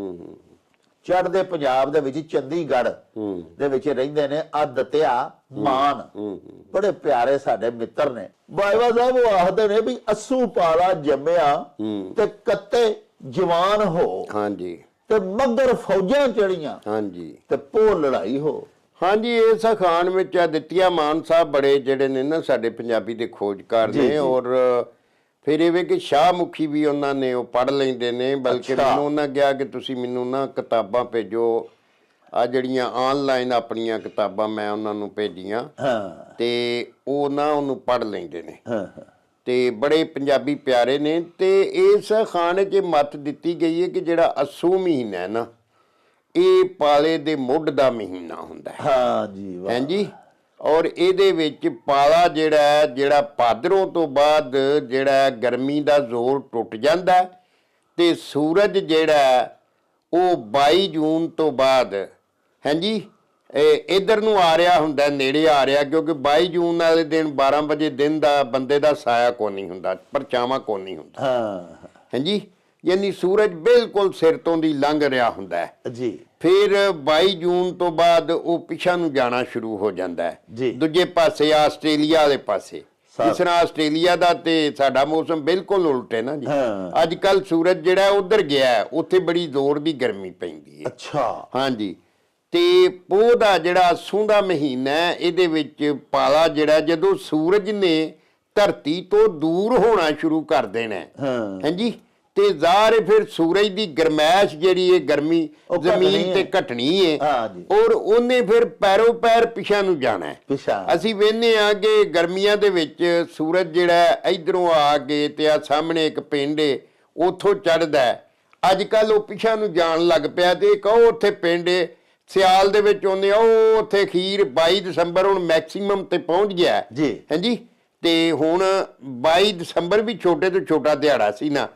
ਚੜ੍ਹਦੇ ਪੰਜਾਬ ਦੇ ਵਿੱਚ ਚੰਡੀਗੜ੍ਹ ਦੇ ਵਿੱਚ ਰਹਿੰਦੇ ਨੇ ਅਦਤਿਆ ਮਾਨ। ਬੜੇ ਪਿਆਰੇ ਸਾਡੇ ਮਿੱਤਰ ਨੇ। ਬਾਈਵਾ ਸਾਹਿਬ ਉਹ ਆਖਦੇ ਨੇ ਵੀ ਅਸੂ ਪਾਲਾ ਜੰਮਿਆ ਤੇ ਕੱਤੇ ਜਵਾਨ ਹੋ। ਹਾਂਜੀ। ਤੇ ਮਗਰ ਫੌਜਾਂ ਚੜੀਆਂ ਹਾਂਜੀ। ਤੇ ਪੋ ਲੜਾਈ ਹੋ। ਹਾਂਜੀ ਇਸ ਅਖਾਣ ਵਿੱਚ ਅਦਿੱਤਿਆ ਮਾਨ ਸਾਹਿਬ ਬੜੇ ਜਿਹੜੇ ਨੇ ਨਾ ਸਾਡੇ ਪੰਜਾਬੀ ਦੇ ਖੋਜਕਾਰ ਨੇ। ਔਰ ਫਿਰ ਇਹ ਵੇ ਕਿ ਸ਼ਾਹਮੁਖੀ ਵੀ ਉਹਨਾਂ ਨੇ ਉਹ ਪੜ੍ਹ ਲੈਂਦੇ ਨੇ ਬਲਕਿ। ਮੈਨੂੰ ਉਹਨਾਂ ਕਿਹਾ ਕਿ ਤੁਸੀਂ ਮੈਨੂੰ ਨਾ ਕਿਤਾਬਾਂ ਭੇਜੋ। ਆ ਜਿਹੜੀਆਂ ਆਨਲਾਈਨ ਆਪਣੀਆਂ ਕਿਤਾਬਾਂ ਮੈਂ ਉਹਨਾਂ ਨੂੰ ਭੇਜੀਆਂ। ਹਾਂ। ਤੇ ਉਹ ਨਾ ਉਹਨੂੰ ਪੜ੍ਹ ਲੈਂਦੇ ਨੇ। ਹਾਂ ਹਾਂ। ਤੇ ਬੜੇ ਪੰਜਾਬੀ ਪਿਆਰੇ ਨੇ। ਤੇ ਇਸ ਖਾਣੇ 'ਚ ਮੱਤ ਦਿੱਤੀ ਗਈ ਹੈ ਕਿ ਜਿਹੜਾ ਅਸੂ ਮਹੀਨਾ ਹੈ ਨਾ ਇਹ ਪਾਲੇ ਦੇ ਮੁੱਢ ਦਾ ਮਹੀਨਾ ਹੁੰਦਾ ਹੈ। ਹਾਂ ਜੀ ਵਾਹ। ਹਾਂਜੀ ਔਰ ਇਹਦੇ ਵਿੱਚ ਪਾਲਾ ਜਿਹੜਾ ਹੈ ਜਿਹੜਾ ਭਾਦਰੋਂ ਤੋਂ ਬਾਅਦ ਜਿਹੜਾ ਗਰਮੀ ਦਾ ਜ਼ੋਰ ਟੁੱਟ ਜਾਂਦਾ ਤੇ ਸੂਰਜ ਜਿਹੜਾ ਉਹ 22 ਜੂਨ ਤੋਂ ਬਾਅਦ ਹਾਂਜੀ ਇਧਰ ਨੂੰ ਆ ਰਿਹਾ ਹੁੰਦਾ ਨੇੜੇ ਆ ਰਿਹਾ ਕਿਉਂਕਿ 22 ਜੂਨ ਵਾਲੇ ਦਿਨ 12 ਵਜੇ ਦਿਨ ਦਾ ਬੰਦੇ ਦਾ ਸਾਇਆ ਕੋ ਨਹੀਂ ਹੁੰਦਾ ਪਰਛਾਵਾਂ ਕੋ ਨਹੀਂ ਹੁੰਦਾ। ਹਾਂ। ਹਾਂਜੀ ਯਾਨੀ ਸੂਰਜ ਬਿਲਕੁਲ ਸਿਰ ਤੋਂ ਦੀ ਲੰਘ ਰਿਹਾ ਹੁੰਦਾ ਹੈ। ਜੀ। ਫਿਰ 22 ਜੂਨ ਤੋਂ ਬਾਅਦ ਉਹ ਪਿਛਾ ਨੂੰ ਜਾਣਾ ਸ਼ੁਰੂ ਹੋ ਜਾਂਦਾ ਹੈ। ਦੂਜੇ ਪਾਸੇ ਆਸਟ੍ਰੇਲੀਆ ਵਾਲੇ ਪਾਸੇ। ਸਾ- ਜਿਸ ਤਰ੍ਹਾਂ ਆਸਟ੍ਰੇਲੀਆ ਦਾ ਤੇ ਸਾਡਾ ਮੌਸਮ ਬਿਲਕੁਲ ਉਲਟ ਹੈ ਨਾ ਜੀ। ਅੱਜ ਕੱਲ ਸੂਰਜ ਜਿਹੜਾ ਉਧਰ ਗਿਆ ਹੈ, ਉੱਥੇ ਬੜੀ ਜ਼ੋਰ ਦੀ ਗਰਮੀ ਪੈਂਦੀ ਹੈ। ਅੱਛਾ। ਹਾਂਜੀ। ਤੇ ਪੋਹ ਦਾ ਜਿਹੜਾ ਅੱਸੂ ਦਾ ਮਹੀਨਾ ਹੈ ਇਹਦੇ ਵਿੱਚ ਪਾਲਾ ਜਿਹੜਾ ਜਦੋਂ ਸੂਰਜ ਨੇ ਧਰਤੀ ਤੋਂ ਦੂਰ ਹੋਣਾ ਸ਼ੁਰੂ ਕਰ ਦੇਣਾ। ਹਾਂ। ਹਾਂਜੀ ਤੇ ਜ਼ਾਹਰ ਫਿਰ ਸੂਰਜ ਦੀ ਗਰਮੈਸ਼ ਜਿਹੜੀ ਹੈ ਗਰਮੀ ਜ਼ਮੀਨ ਤੇ। ਘਟਣੀ ਜੀ। ਔਰ ਉਹਨੇ ਫਿਰ ਪੈਰੋ ਪੈਰ ਪਿਛਾ ਨੂੰ ਜਾਣਾ ਹੈ ਅਸੀਂ ਵੇਖਨੇ ਆ ਕਿ ਗਰਮੀਆਂ ਦੇ ਵਿੱਚ ਸੂਰਜ ਜਿਹੜਾ ਇਧਰੋਂ ਆ ਕੇ ਤੇ ਆ ਸਾਹਮਣੇ ਇੱਕ ਪਿੰਡ ਏ ਉੱਥੋਂ ਚੜਦਾ ਅੱਜ ਕੱਲ ਉਹ ਪਿਛਾ ਨੂੰ ਜਾਣ ਲੱਗ ਪਿਆ ਤੇ ਕਹੋ ਉੱਥੇ ਪਿੰਡ ਏ ਸਿਆਲ ਦੇ ਵਿੱਚ ਆਉਂਦੇ ਆ ਉਹ ਉੱਥੇ ਖੀਰ 22 ਦਸੰਬਰ ਹੁਣ ਮੈਕਸਿਮਮ ਤੇ ਪਹੁੰਚ ਗਿਆ। ਜੀ। ਹਾਂਜੀ ਤੇ ਹੁਣ 22 ਦਸੰਬਰ ਵੀ ਛੋਟੇ ਤੋਂ ਛੋਟਾ ਦਿਹਾੜਾ ਸੀ ਨਾ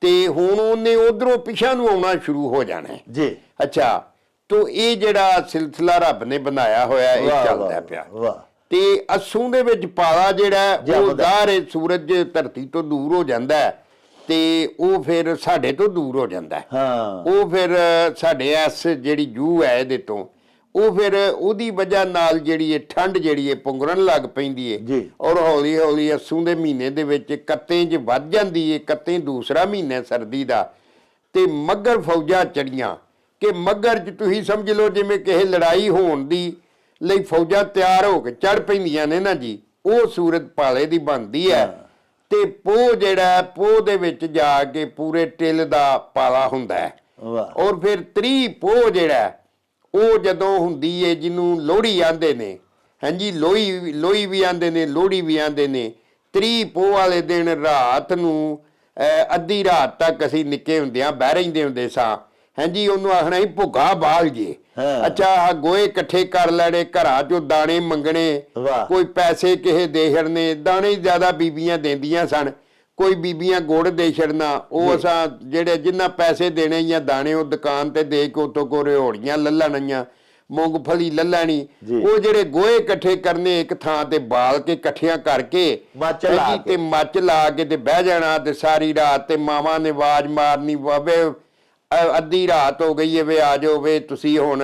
ਤੇ ਹੁਣ ਉਹਨੇ ਉਧਰੋਂ ਪਿਛਾ ਨੂੰ ਆਉਣਾ ਸ਼ੁਰੂ ਹੋ ਜਾਣਾ ਹੈ। ਜੀ। ਅੱਛਾ ਤੋ ਇਹ ਜਿਹੜਾ ਸਿਲਸਿਲਾ ਰੱਬ ਨੇ ਬਣਾਇਆ ਹੋਇਆ ਇਹ ਚੱਲਦਾ ਪਿਆ। ਵਾਹ। ਤੇ ਅਸੂ ਦੇ ਵਿੱਚ ਪਾਲਾ ਜਿਹੜਾ ਉਹ। ਜ਼ਾਹਰ ਸੂਰਜ ਧਰਤੀ ਤੋਂ ਦੂਰ ਹੋ ਜਾਂਦਾ ਹੈ ਤੇ ਉਹ ਫਿਰ ਸਾਡੇ ਤੋਂ ਦੂਰ ਹੋ ਜਾਂਦਾ ਹਾਂ। ਉਹ ਫਿਰ ਸਾਡੇ ਐਸ ਜਿਹੜੀ ਜੂ ਹੈ ਇਹਦੇ ਤੋਂ ਉਹ ਫਿਰ ਉਹਦੀ ਵਜ੍ਹਾ ਨਾਲ ਜਿਹੜੀ ਇਹ ਠੰਡ ਜਿਹੜੀ ਹੈ ਪੁੰਗਰਨ ਲੱਗ ਪੈਂਦੀ ਹੈ ਜੀ। ਔਰ ਹੌਲੀ ਹੌਲੀ ਅਸੂ ਦੇ ਮਹੀਨੇ ਦੇ ਵਿੱਚ ਕੱਤੇ 'ਚ ਵੱਧ ਜਾਂਦੀ ਹੈ ਕੱਤੇ ਦੂਸਰਾ ਮਹੀਨਾ ਸਰਦੀ ਦਾ। ਤੇ ਮੱਗਰ ਫੌਜਾਂ ਚੜੀਆਂ ਕਿ ਮੱਗਰ 'ਚ ਤੁਸੀਂ ਸਮਝ ਲਓ ਜਿਵੇਂ ਕਿਸੇ ਲੜਾਈ ਹੋਣ ਦੀ ਲਈ ਫੌਜਾਂ ਤਿਆਰ ਹੋ ਕੇ ਚੜ ਪੈਂਦੀਆਂ ਨੇ ਨਾ ਜੀ। ਉਹ ਸੂਰਤ ਪਾਲੇ ਦੀ ਬਣਦੀ ਹੈ। ਤੇ ਪੋਹ ਜਿਹੜਾ ਪੋਹ ਦੇ ਵਿੱਚ ਜਾ ਕੇ ਪੂਰੇ ਟਿਲ ਦਾ ਪਾਲਾ ਹੁੰਦਾ ਹੈ ਔਰ ਫਿਰ ਤਰੀ ਪੋਹ ਜਿਹੜਾ ਉਹ ਜਦੋਂ ਹੁੰਦੀ ਏ ਜਿਹਨੂੰ ਲੋਹੜੀ ਆਂਦੇ ਨੇ ਹਾਂਜੀ ਲੋਹੀ ਲੋਹੀ ਵੀ ਆਂਦੇ ਨੇ ਲੋਹੜੀ ਵੀ ਆਂਦੇ ਨੇ ਤਰੀ ਪੋਹ ਵਾਲੇ ਦਿਨ ਰਾਤ ਨੂੰ ਅੱਧੀ ਰਾਤ ਤੱਕ ਅਸੀਂ ਨਿੱਕੇ ਹੁੰਦਿਆਂ ਬਹਿ ਰਹਿੰਦੇ ਹੁੰਦੇ ਸਾਂ ਹਾਂਜੀ ਉਹਨੂੰ ਆਖਣਾ ਸੀ ਭੁੱਗਾ ਬਾਲ ਜੇ ਹਾਂ। ਅੱਛਾ ਆਹ ਗੋਏ ਇਕੱਠੇ ਕਰ ਲੈਣੇ ਘਰਾਂ ਚੋਂ ਦਾਣੇ ਮੰਗਣੇ। ਕੋਈ ਪੈਸੇ ਕਿਸੇ ਦੇ ਛੜਨੇ ਦਾਣੇ ਜ਼ਿਆਦਾ ਬੀਬੀਆਂ ਦਿੰਦੀਆਂ ਸਨ ਕੋਈ ਬੀਬੀਆਂ ਗੁੜ ਦੇ ਛੜਨਾ ਉਹ ਅਸਾਂ ਜਿਹੜੇ ਜਿੰਨਾ ਪੈਸੇ ਦੇਣੇ ਜਾਂ ਦਾਣੇ ਉਹ ਦੁਕਾਨ ਤੇ ਦੇ ਕੇ ਉਤੋਂ ਕੋ ਰਿਹੋੜੀਆਂ ਲੱਲਣੀਆਂ ਮੂੰਗਫਲੀ ਲੱਲਣੀ। ਉਹ ਜਿਹੜੇ ਗੋਹੇ ਇਕੱਠੇ ਕਰਨੇ ਇੱਕ ਥਾਂ ਤੇ ਬਾਲ ਕੇ ਇਕੱਠੀਆਂ ਕਰਕੇ ਮੱਚ ਲਾ ਕੇ। ਤੇ ਮੱਚ ਲਾ ਕੇ ਤੇ ਬਹਿ ਜਾਣਾ ਤੇ ਸਾਰੀ ਰਾਤ ਤੇ ਮਾਵਾਂ ਨੇ ਆਵਾਜ਼ ਮਾਰਨੀ ਬਾਬੇ ਅੱਧੀ ਰਾਤ ਹੋ ਗਈ ਏ ਵੇ ਆ ਜਾਓ ਵੇ ਤੁਸੀਂ ਹੁਣ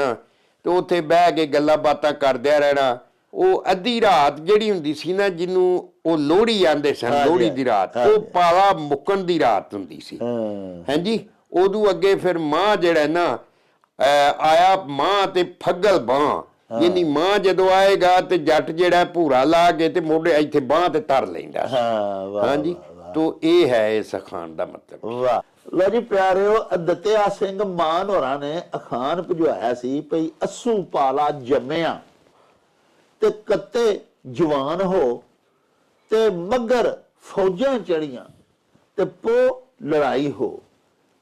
ਤੇ ਉੱਥੇ ਬਹਿ ਕੇ ਗੱਲਾਂ ਬਾਤਾਂ ਕਰਦਿਆਂ ਰਹਿਣਾ ਉਹ ਅੱਧੀ ਰਾਤ ਜਿਹੜੀ ਹੁੰਦੀ ਸੀ ਨਾ ਜਿਹਨੂੰ ਉਹ ਲੋਹੜੀ ਆਂਦੇ ਸਨ ਲੋਹੜੀ ਦੀ ਰਾਤ ਉਹ। ਪਾਲਾ ਮੁੱਕਣ ਦੀ ਰਾਤ ਹੁੰਦੀ ਸੀ। ਹਾਂਜੀ? ਉਦੋਂ ਅੱਗੇ ਫਿਰ ਮਾਂ ਜਿਹੜਾ ਨਾ ਆਇਆ ਮਾਂ ਤੇ ਫੱਗਲ ਬਾਹ। ਯਾਨੀ ਮਾਂ ਜਦੋਂ ਆਏਗਾ ਤੇ ਜੱਟ ਜਿਹੜਾ ਭੂਰਾ ਲਾ ਕੇ ਤੇ ਮੋਢੇ ਇੱਥੇ ਬਾਹ ਤੇ ਧਰ ਲੈਂਦਾ। ਹਾਂ ਵਾਹ ਹਾਂਜੀ? ਤੋਂ ਇਹ ਹੈ ਇਸ ਅਖਾਣ ਦਾ ਮਤਲਬ। ਵਾਹ। ਲੋ ਜੀ ਪਿਆਰਿਓ ਦਤਿਆ ਸਿੰਘ ਮਾਨ ਹੋਰਾਂ ਨੇ ਅਖਾਨ ਭਜਵਾਇਆ ਸੀ ਭਈ ਅਸੂ ਪਾਲਾ ਜੰਮਿਆ। ਤੇ ਕੱਤੇ ਜਵਾਨ ਹੋ ਤੇ ਮਗਰ ਫੌਜਾਂ ਚੜੀਆਂ ਤੇ ਪੋ ਲੜਾਈ ਹੋ।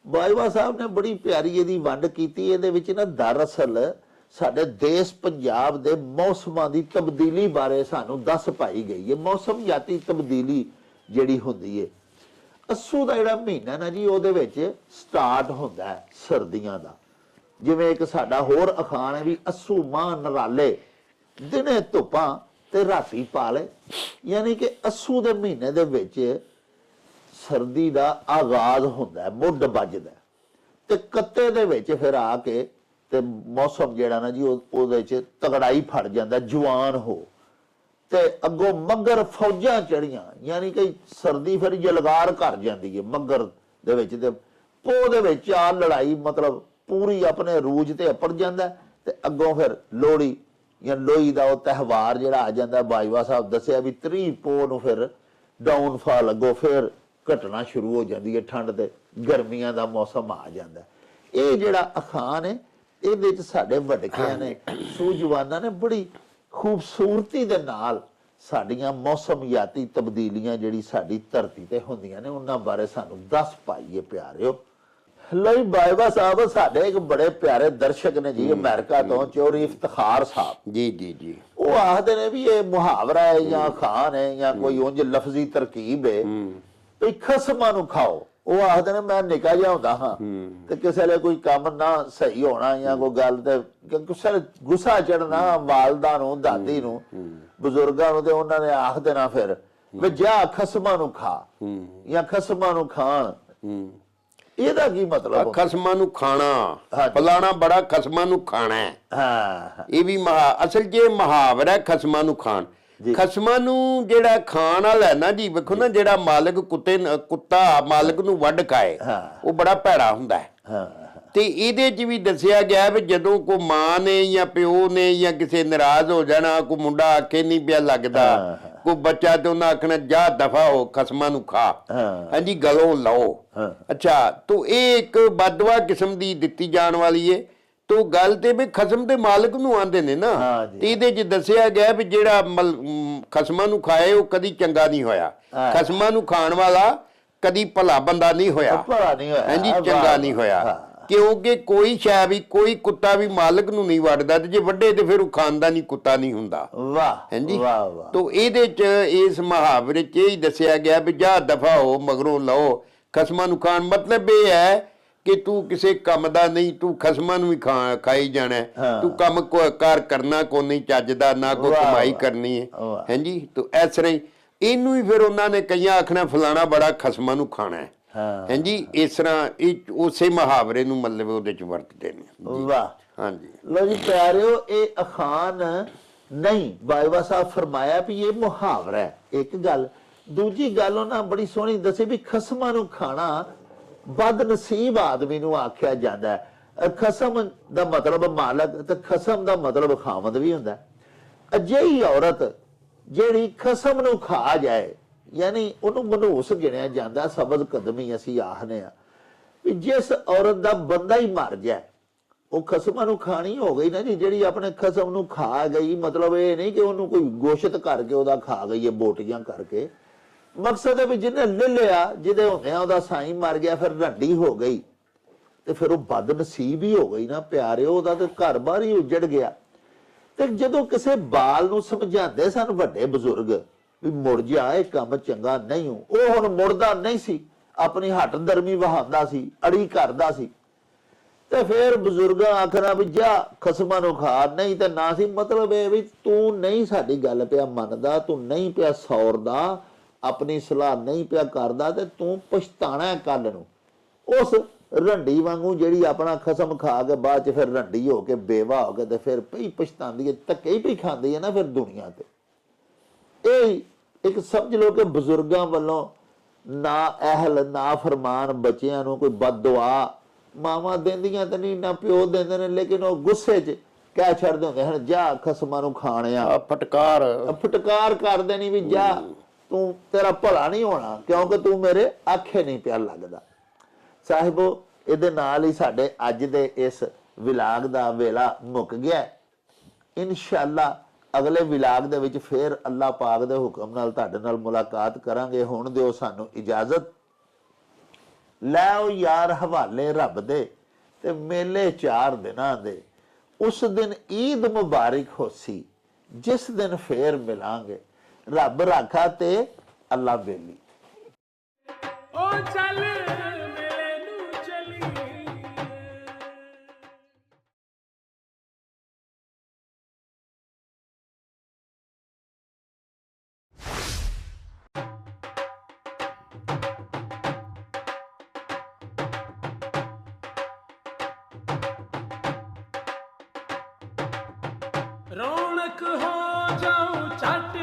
ਬਾਈਵਾ ਸਾਹਿਬ ਨੇ ਬੜੀ ਪਿਆਰੀ ਇਹਦੀ ਵੰਡ ਕੀਤੀ। ਇਹਦੇ ਵਿੱਚ ਨਾ ਦਰਅਸਲ ਸਾਡੇ ਦੇਸ਼ ਪੰਜਾਬ ਦੇ ਮੌਸਮਾਂ ਦੀ ਤਬਦੀਲੀ ਬਾਰੇ ਸਾਨੂੰ ਦੱਸ ਪਾਈ ਗਈ ਹੈ। ਮੌਸਮ ਜਾਤੀ ਤਬਦੀਲੀ ਜਿਹੜੀ ਹੁੰਦੀ ਹੈ। ਅਸੂ ਦਾ ਜਿਹੜਾ ਮਹੀਨਾ ਨਾ ਜੀ, ਉਹਦੇ ਵਿੱਚ ਸਟਾਰਟ ਹੁੰਦਾ ਹੈ ਸਰਦੀਆਂ ਦਾ। ਜਿਵੇਂ ਇੱਕ ਸਾਡਾ ਹੋਰ ਅਖਾਣ ਹੈ ਵੀ ਅਸੂ ਮਾਂ ਨਰਾਲੇ। ਦਿਨੇ ਧੁੱਪਾਂ ਤੇ ਰਾਤੀ ਪਾਲੇ। ਯਾਨੀ ਕਿ ਅਸੂ ਦੇ ਮਹੀਨੇ ਦੇ ਵਿੱਚ ਸਰਦੀ ਦਾ ਆਗਾਜ਼ ਹੁੰਦਾ, ਮੁੱਢ ਵੱਜਦਾ। ਤੇ ਕੱਤੇ ਦੇ ਵਿੱਚ ਫਿਰ ਆ ਕੇ ਤੇ ਮੌਸਮ ਜਿਹੜਾ ਨਾ ਜੀ ਉਹਦੇ ਚ ਤਗੜਾਈ ਫੜ ਜਾਂਦਾ, ਜਵਾਨ ਹੋ। ਤੇ ਅੱਗੋਂ ਮੱਗਰ ਫੌਜਾਂ ਚੜੀਆਂ ਯਾਨੀ ਕਿ ਸਰਦੀ ਫਿਰ ਜਲਗਾਰ ਕਰ ਜਾਂਦੀ ਹੈ ਮੱਗਰ ਦੇ ਵਿੱਚ ਤੇ ਪੋ ਦੇ ਵਿੱਚ ਆ ਲੜਾਈ ਮਤਲਬ ਪੂਰੀ ਆਪਣੇ ਰੂਜ ਤੇ ਅਪੜ ਜਾਂਦਾ ਤੇ ਅੱਗੋਂ ਫਿਰ ਲੋਹੜੀ ਜਾਂ ਲੋਈ ਦਾ ਉਹ ਤਿਹਵਾਰ ਜਿਹੜਾ ਆ ਜਾਂਦਾ ਬਾਜਵਾ ਸਾਹਿਬ ਦੱਸਿਆ ਵੀ 30 ਪੋ ਨੂੰ ਫਿਰ ਡਾਊਨਫਾਲ ਅੱਗੋਂ ਫਿਰ ਘਟਣਾ ਸ਼ੁਰੂ ਹੋ ਜਾਂਦੀ ਹੈ ਠੰਡ ਤੇ ਗਰਮੀਆਂ ਦਾ ਮੌਸਮ ਆ ਜਾਂਦਾ। ਇਹ ਜਿਹੜਾ ਅਖਾਨ ਹੈ ਇਹਦੇ ਵਿੱਚ ਸਾਡੇ ਵਡਕਿਆਂ ਨੇ ਸੂਝਵਾਨਾਂ ਨੇ ਬੜੀ ਖੂਬਸੂਰਤੀ ਦੇ ਨਾਲ ਸਾਡੀਆਂ ਮੌਸਮਿਆਤੀ ਤਬਦੀਲੀਆਂ ਜਿਹੜੀ ਸਾਡੀ ਧਰਤੀ ਤੇ ਹੁੰਦੀਆਂ ਨੇ ਉਹਨਾਂ ਬਾਰੇ ਸਾਨੂੰ ਦੱਸ ਪਾਈਏ ਪਿਆਰਿਓ ਲਈ ਬਾਈਬਾ ਸਾਹਿਬ ਸਾਡੇ ਇੱਕ ਬੜੇ ਪਿਆਰੇ ਦਰਸ਼ਕ ਨੇ ਜੀ ਅਮਰੀਕਾ ਤੋਂ ਚੋਰੀ ਇਫਤਖਾਰ ਸਾਹਿਬ। ਜੀ ਜੀ ਜੀ। ਉਹ ਆਖਦੇ ਨੇ ਵੀ ਇਹ ਮੁਹਾਵਰਾ ਹੈ ਜਾਂ ਖਾਨ ਹੈ ਜਾਂ ਕੋਈ ਉਂਝ ਲਫ਼ਜ਼ੀ ਤਰਕੀਬ ਹੈ। ਵੀ ਖਸਮਾਂ ਨੂੰ ਖਾਓ। ਉਹ ਆਖਦੇ ਨੇ ਮੈਂ ਨਿਕਾ ਜਿਹਾ ਹੁੰਦਾ ਹਾਂ ਤੇ ਕਿਸੇ ਲਈ ਕੋਈ ਕੰਮ ਨਾ ਸਹੀ ਹੋਣਾ ਜਾਂ ਕੋਈ ਗੱਲ ਤੇ ਕਿਸੇ ਗੁੱਸਾ ਚੜਨਾ ਵਾਲਦਾ ਨੂੰ ਦਾਦੀ ਨੂੰ ਬਜ਼ੁਰਗਾਂ ਨੂੰ ਤੇ ਉਹਨਾਂ ਨੇ ਆਖ ਦੇਣਾ ਫਿਰ ਵੀ ਜਾ ਖਸਮਾਂ ਨੂੰ ਖਾ ਜਾਂ ਖਸਮਾਂ ਨੂੰ ਖਾਣ। ਇਹਦਾ ਕੀ ਮਤਲਬ? ਖਸਮਾਂ ਨੂੰ ਖਾਣਾ। ਫਲਾਣਾ ਬੜਾ ਖਸਮਾਂ ਨੂੰ ਖਾਣਾ ਹੈ। ਹਾਂ ਇਹ ਵੀ ਮਹਾ ਅਸਲ ਇਹ ਮੁਹਾਵਰਾ ਖਸਮਾਂ ਨੂੰ ਖਾਣ। ਜੀ। ਖਸਮਾਂ ਨੂੰ ਜਿਹੜਾ ਖਾਣ ਵਾਲਾ ਹੈ ਨਾ ਜੀ ਵੇਖੋ ਨਾ ਜਿਹੜਾ ਮਾਲਕ ਕੁੱਤੇ ਕੁੱਤਾ ਮਾਲਕ ਨੂੰ ਵੱਢ ਖਾਏ। ਉਹ ਬੜਾ ਭੈੜਾ ਹੁੰਦਾ ਹੈ। ਤੇ ਇਹਦੇ 'ਚ ਵੀ ਦੱਸਿਆ ਗਿਆ ਵੀ ਜਦੋਂ ਕੋ ਮਾਂ ਨੇ ਜਾਂ ਪਿਓ ਨੇ ਜਾਂ ਕਿਸੇ ਨਾਰਾਜ਼ ਹੋ ਜਾਣਾ ਕੋ ਮੁੰਡਾ ਆਖੇ ਨਹੀਂ ਪਿਆ ਲੱਗਦਾ ਕੋ ਬੱਚਾ ਤੇ ਉਹਨਾਂ ਆਖਣਾ ਜਾ ਦਫਾ ਹੋ ਖਸਮਾਂ ਨੂੰ ਖਾ ਹਾਂ। ਹਾਂਜੀ ਗਲੋਂ ਲਓ ਹਾਂ। ਅੱਛਾ ਤੋ ਇਹ ਇੱਕ ਬਦਵਾ ਕਿਸਮ ਦੀ ਦਿੱਤੀ ਜਾਣ ਵਾਲੀ ਏ ਤੋ ਗੱਲ ਤੇ ਵੀ ਖਸਮ ਦੇ ਮਾਲਕ ਨੂੰ ਆਂਦੇ ਨੇ ਨਾ। ਤੇ ਇਹਦੇ 'ਚ ਦੱਸਿਆ ਗਿਆ ਵੀ ਜਿਹੜਾ ਖਸਮਾਂ ਨੂੰ ਖਾਏ ਉਹ ਕਦੀ ਚੰਗਾ ਨਹੀਂ ਹੋਇਆ। ਖਸਮਾਂ ਨੂੰ ਖਾਣ ਵਾਲਾ ਕਦੀ ਭਲਾ ਬੰਦਾ ਨਹੀਂ ਹੋਇਆ ਭਲਾ ਨਹੀਂ ਹੋਇਆ ਹਾਂਜੀ ਚੰਗਾ ਨਹੀਂ ਹੋਇਆ। ਕਿਉਂਕਿ ਕੋਈ ਸ਼ੈ ਵੀ ਕੋਈ ਕੁੱਤਾ ਵੀ ਮਾਲਕ ਨੂੰ ਨਹੀਂ ਵੱਢਦਾ ਤੇ ਜੇ ਵੱਡੇ ਤੇ ਫਿਰ ਉਹ ਖਾਨਦਾਨੀ ਕੁੱਤਾ ਨਹੀਂ ਹੁੰਦਾ। ਵਾਹ ਹਾਂਜੀ? ਵਾਹ ਵਾਹ। ਤੋ ਇਹਦੇ ਚ ਇਸ ਮੁਹਾਵਰੇ ਚ ਇਹ ਹੀ ਦੱਸਿਆ ਗਿਆ ਵੀ ਜਾ ਦਫਾ ਹੋ ਮਗਰੋਂ ਲਓ। ਖਸਮਾਂ ਨੂੰ ਖਾਣ ਮਤਲਬ ਇਹ ਹੈ ਕਿ ਤੂੰ ਕਿਸੇ ਕੰਮ ਦਾ ਨਹੀਂ ਤੂੰ ਖਸਮਾਂ ਨੂੰ ਹੀ ਖਾ ਖਾਈ ਜਾਣਾ। ਤੂੰ ਕੰਮ ਕੋ ਕਾਰ ਕਰਨਾ ਕੋ ਨਹੀਂ ਚੱਜਦਾ ਨਾ ਵਾਹ, ਕਮਾਈ। ਕਰਨੀ ਹੈ। ਹਾਂਜੀ? ਤੋ ਇਸ ਤਰ੍ਹਾਂ ਇਹਨੂੰ ਹੀ ਫਿਰ ਉਹਨਾਂ ਨੇ ਕਈਆਂ ਆਖਣਾ ਫਲਾਣਾ ਬੜਾ ਖਸਮਾਂ ਨੂੰ ਖਾਣਾ ਹੈ। ਹਾਂ। ਹਾਂਜੀ ਇਸ ਤਰ੍ਹਾਂ ਇਹ ਉਸੇ ਮੁਹਾਵਰੇ ਨੂੰ ਮਤਲਬ ਉਹਦੇ ਚ ਵਰਤਦੇ ਨੇ। ਵਾਹ ਹਾਂਜੀ ਲੋ ਜੀ ਪਿਆਰਿਓ ਇਹ ਅਖਾਨ ਨਹੀਂ ਬਾਈਬਾ ਸਾਹਿਬ ਫਰਮਾਇਆ ਵੀ ਇਹ ਮੁਹਾਵਰਾ ਹੈ ਇੱਕ ਗੱਲ ਦੂਜੀ ਗੱਲ ਉਹਨਾਂ ਬੜੀ ਸੋਹਣੀ ਦੱਸੀ ਵੀ ਖਸਮਾਂ ਨੂੰ ਖਾਣਾ ਬਦ ਨਸੀਬ ਆਦਮੀ ਨੂੰ ਆਖਿਆ ਜਾਂਦਾ ਹੈ ਖਸਮ ਦਾ ਮਤਲਬ ਮਾਲਕ ਤੇ ਖਸਮ ਦਾ ਮਤਲਬ ਖਾਮਦ ਵੀ ਹੁੰਦਾ। ਅਜਿਹੀ ਔਰਤ ਜਿਹੜੀ ਖਸਮ ਨੂੰ ਖਾ ਜਾਏ ਯਾਨੀ ਉਹਨੂੰ ਮਨੂਸ ਗਿਣਿਆ ਜਾਂਦਾ, ਸਬਜ਼ ਕਦਮੀ ਅਸੀਂ ਆਖਨੇ ਆ ਵੀ ਜਿਸ ਔਰਤ ਦਾ ਬੰਦਾ ਹੀ ਮਰ ਜਾਏ, ਉਹ ਖਸਮਾਂ ਨੂੰ ਖਾਣੀ ਹੋ ਗਈ ਨਾ ਜੀ, ਜਿਹੜੀ ਆਪਣੇ ਖਸਮ ਨੂੰ ਖਾ ਗਈ, ਮਤਲਬ ਇਹ ਨਹੀਂ ਕਿ ਉਹਨੂੰ ਕੋਈ ਗੋਸ਼ਤ ਕਰਕੇ ਉਹਦਾ ਖਾ ਗਈ ਹੈ, ਬੋਟੀਆਂ ਕਰਕੇ। ਮਕਸਦ ਹੈ ਵੀ ਜਿਹਨੇ ਲੈ ਲਿਆ, ਜਿਹਦੇ ਹੁੰਦਿਆਂ ਉਹਦਾ ਸਾਈਂ ਮਰ ਗਿਆ, ਫਿਰ ਰੱਡੀ ਹੋ ਗਈ। ਤੇ ਫਿਰ ਉਹ ਬਦਨਸੀਬ ਹੀ ਹੋ ਗਈ ਨਾ, ਪਿਆਰਿਓ, ਉਹਦਾ ਤੇ ਘਰ-ਬਾਰ ਹੀ ਉਜੜ ਗਿਆ। ਤੇ ਜਦੋਂ ਕਿਸੇ ਬਾਲ ਨੂੰ ਸਮਝਾਉਂਦੇ ਸਨ ਵੱਡੇ ਬਜ਼ੁਰਗ ਵੀ ਮੁੜ ਜਾ, ਇਹ ਕੰਮ ਚੰਗਾ ਨਹੀਂ ਹੋ। ਉਹ ਹੁਣ ਮੁੜਦਾ ਨਹੀਂ ਸੀ। ਆਪਣੀ ਹੱਟ ਦਰਮੀ ਵਹਾਉਂਦਾ ਸੀ, ਅੜੀ ਕਰਦਾ ਸੀ। ਤੇ ਫਿਰ ਬਜ਼ੁਰਗਾਂ ਆਖਣਾ ਵੀ, ਜਾ, ਖਸਮਾਂ ਨੂੰ ਖਾ। ਨਹੀਂ ਤੇ ਨਾ ਸੀ, ਮਤਲਬ ਇਹ ਵੀ ਤੂੰ ਨਹੀਂ ਸਾਡੀ ਗੱਲ ਪਿਆ ਮੰਨਦਾ, ਤੂੰ ਨਹੀਂ ਪਿਆ ਸੌਰਦਾ, ਆਪਣੀ ਸਲਾਹ ਨਹੀਂ ਪਿਆ ਕਰਦਾ ਤੇ ਤੂੰ ਪਛਤਾਣਾ ਕੱਲ ਨੂੰ। ਉਸ ਰੰਡੀ ਵਾਂਗੂ ਜਿਹੜੀ ਆਪਣਾ ਖਸਮ ਖਾ ਕੇ ਬਾਅਦ ਚ ਫਿਰ ਰੰਡੀ ਹੋ ਕੇ ਬੇਵਾ ਹੋ ਕੇ ਤੇ ਫਿਰ ਪਈ ਪਛਤਾਉਂਦੀ ਹੈ, ਧੱਕੇ ਹੀ ਪਈ ਖਾਂਦੀ ਹੈ ਨਾ ਫਿਰ ਦੁਨੀਆ ਤੇ। ਇਹ ਇੱਕ ਸਮਝ ਲਓ ਕਿ ਬਜ਼ੁਰਗਾਂ ਵੱਲੋਂ ਨਾ ਅਹਿਲ ਨਾ ਫਰਮਾਨ ਬੱਚਿਆਂ ਨੂੰ ਕੋਈ ਬਦਦੁਆ ਮਾਵਾਂ ਦਿੰਦੀਆਂ ਤੇ ਨਹੀਂ ਨਾ ਪਿਓ ਦਿੰਦੇ ਨੇ ਲੇਕਿਨ ਉਹ ਗੁੱਸੇ 'ਚ ਕਹਿ ਛੱਡਦੇ ਹੁੰਦੇ ਹਨ ਜਾ ਖਸਮਾਂ ਨੂੰ ਖਾਣਿਆ। ਫਟਕਾਰ। ਫਟਕਾਰ ਕਰ ਦੇਣੀ ਵੀ ਜਾ ਤੂੰ ਤੇਰਾ ਭਲਾ ਨਹੀਂ ਹੋਣਾ ਕਿਉਂਕਿ ਤੂੰ ਮੇਰੇ ਆਖੇ ਨਹੀਂ ਪਿਆ ਲੱਗਦਾ। ਸਾਹਿਬੋ ਇਹਦੇ ਨਾਲ ਹੀ ਸਾਡੇ ਅੱਜ ਦੇ ਇਸ ਵਿਲਾਗ ਦਾ ਵੇਲਾ ਮੁੱਕ ਗਿਆ। ਇਨਸ਼ਾਅੱਲਾ ਅਗਲੇ ਵਿਲਾਗ ਦੇ ਵਿੱਚ ਫੇਰ ਅੱਲਾਹ ਪਾਕ ਦੇ ਹੁਕਮ ਨਾਲ ਤੁਹਾਡੇ ਨਾਲ ਮੁਲਾਕਾਤ ਕਰਾਂਗੇ। ਹੁਣ ਦਿਓ ਸਾਨੂੰ ਇਜਾਜ਼ਤ। ਲੈ ਆਓ ਯਾਰ ਹਵਾਲੇ ਰੱਬ ਦੇ ਤੇ ਮੇਲੇ ਚਾਰ ਦਿਨਾਂ ਦੇ। ਉਸ ਦਿਨ ਈਦ ਮੁਬਾਰਕ ਹੋਸੀ, ਜਿਸ ਦਿਨ ਫੇਰ ਮਿਲਾਂਗੇ। ਰੱਬ ਰਾਖਾ ਤੇ ਅੱਲਾ ਬੇਲੀ। ਓ ਚੱਲ ਰੌਣਕ ਹੋ ਜਾਉ ਛੱਟ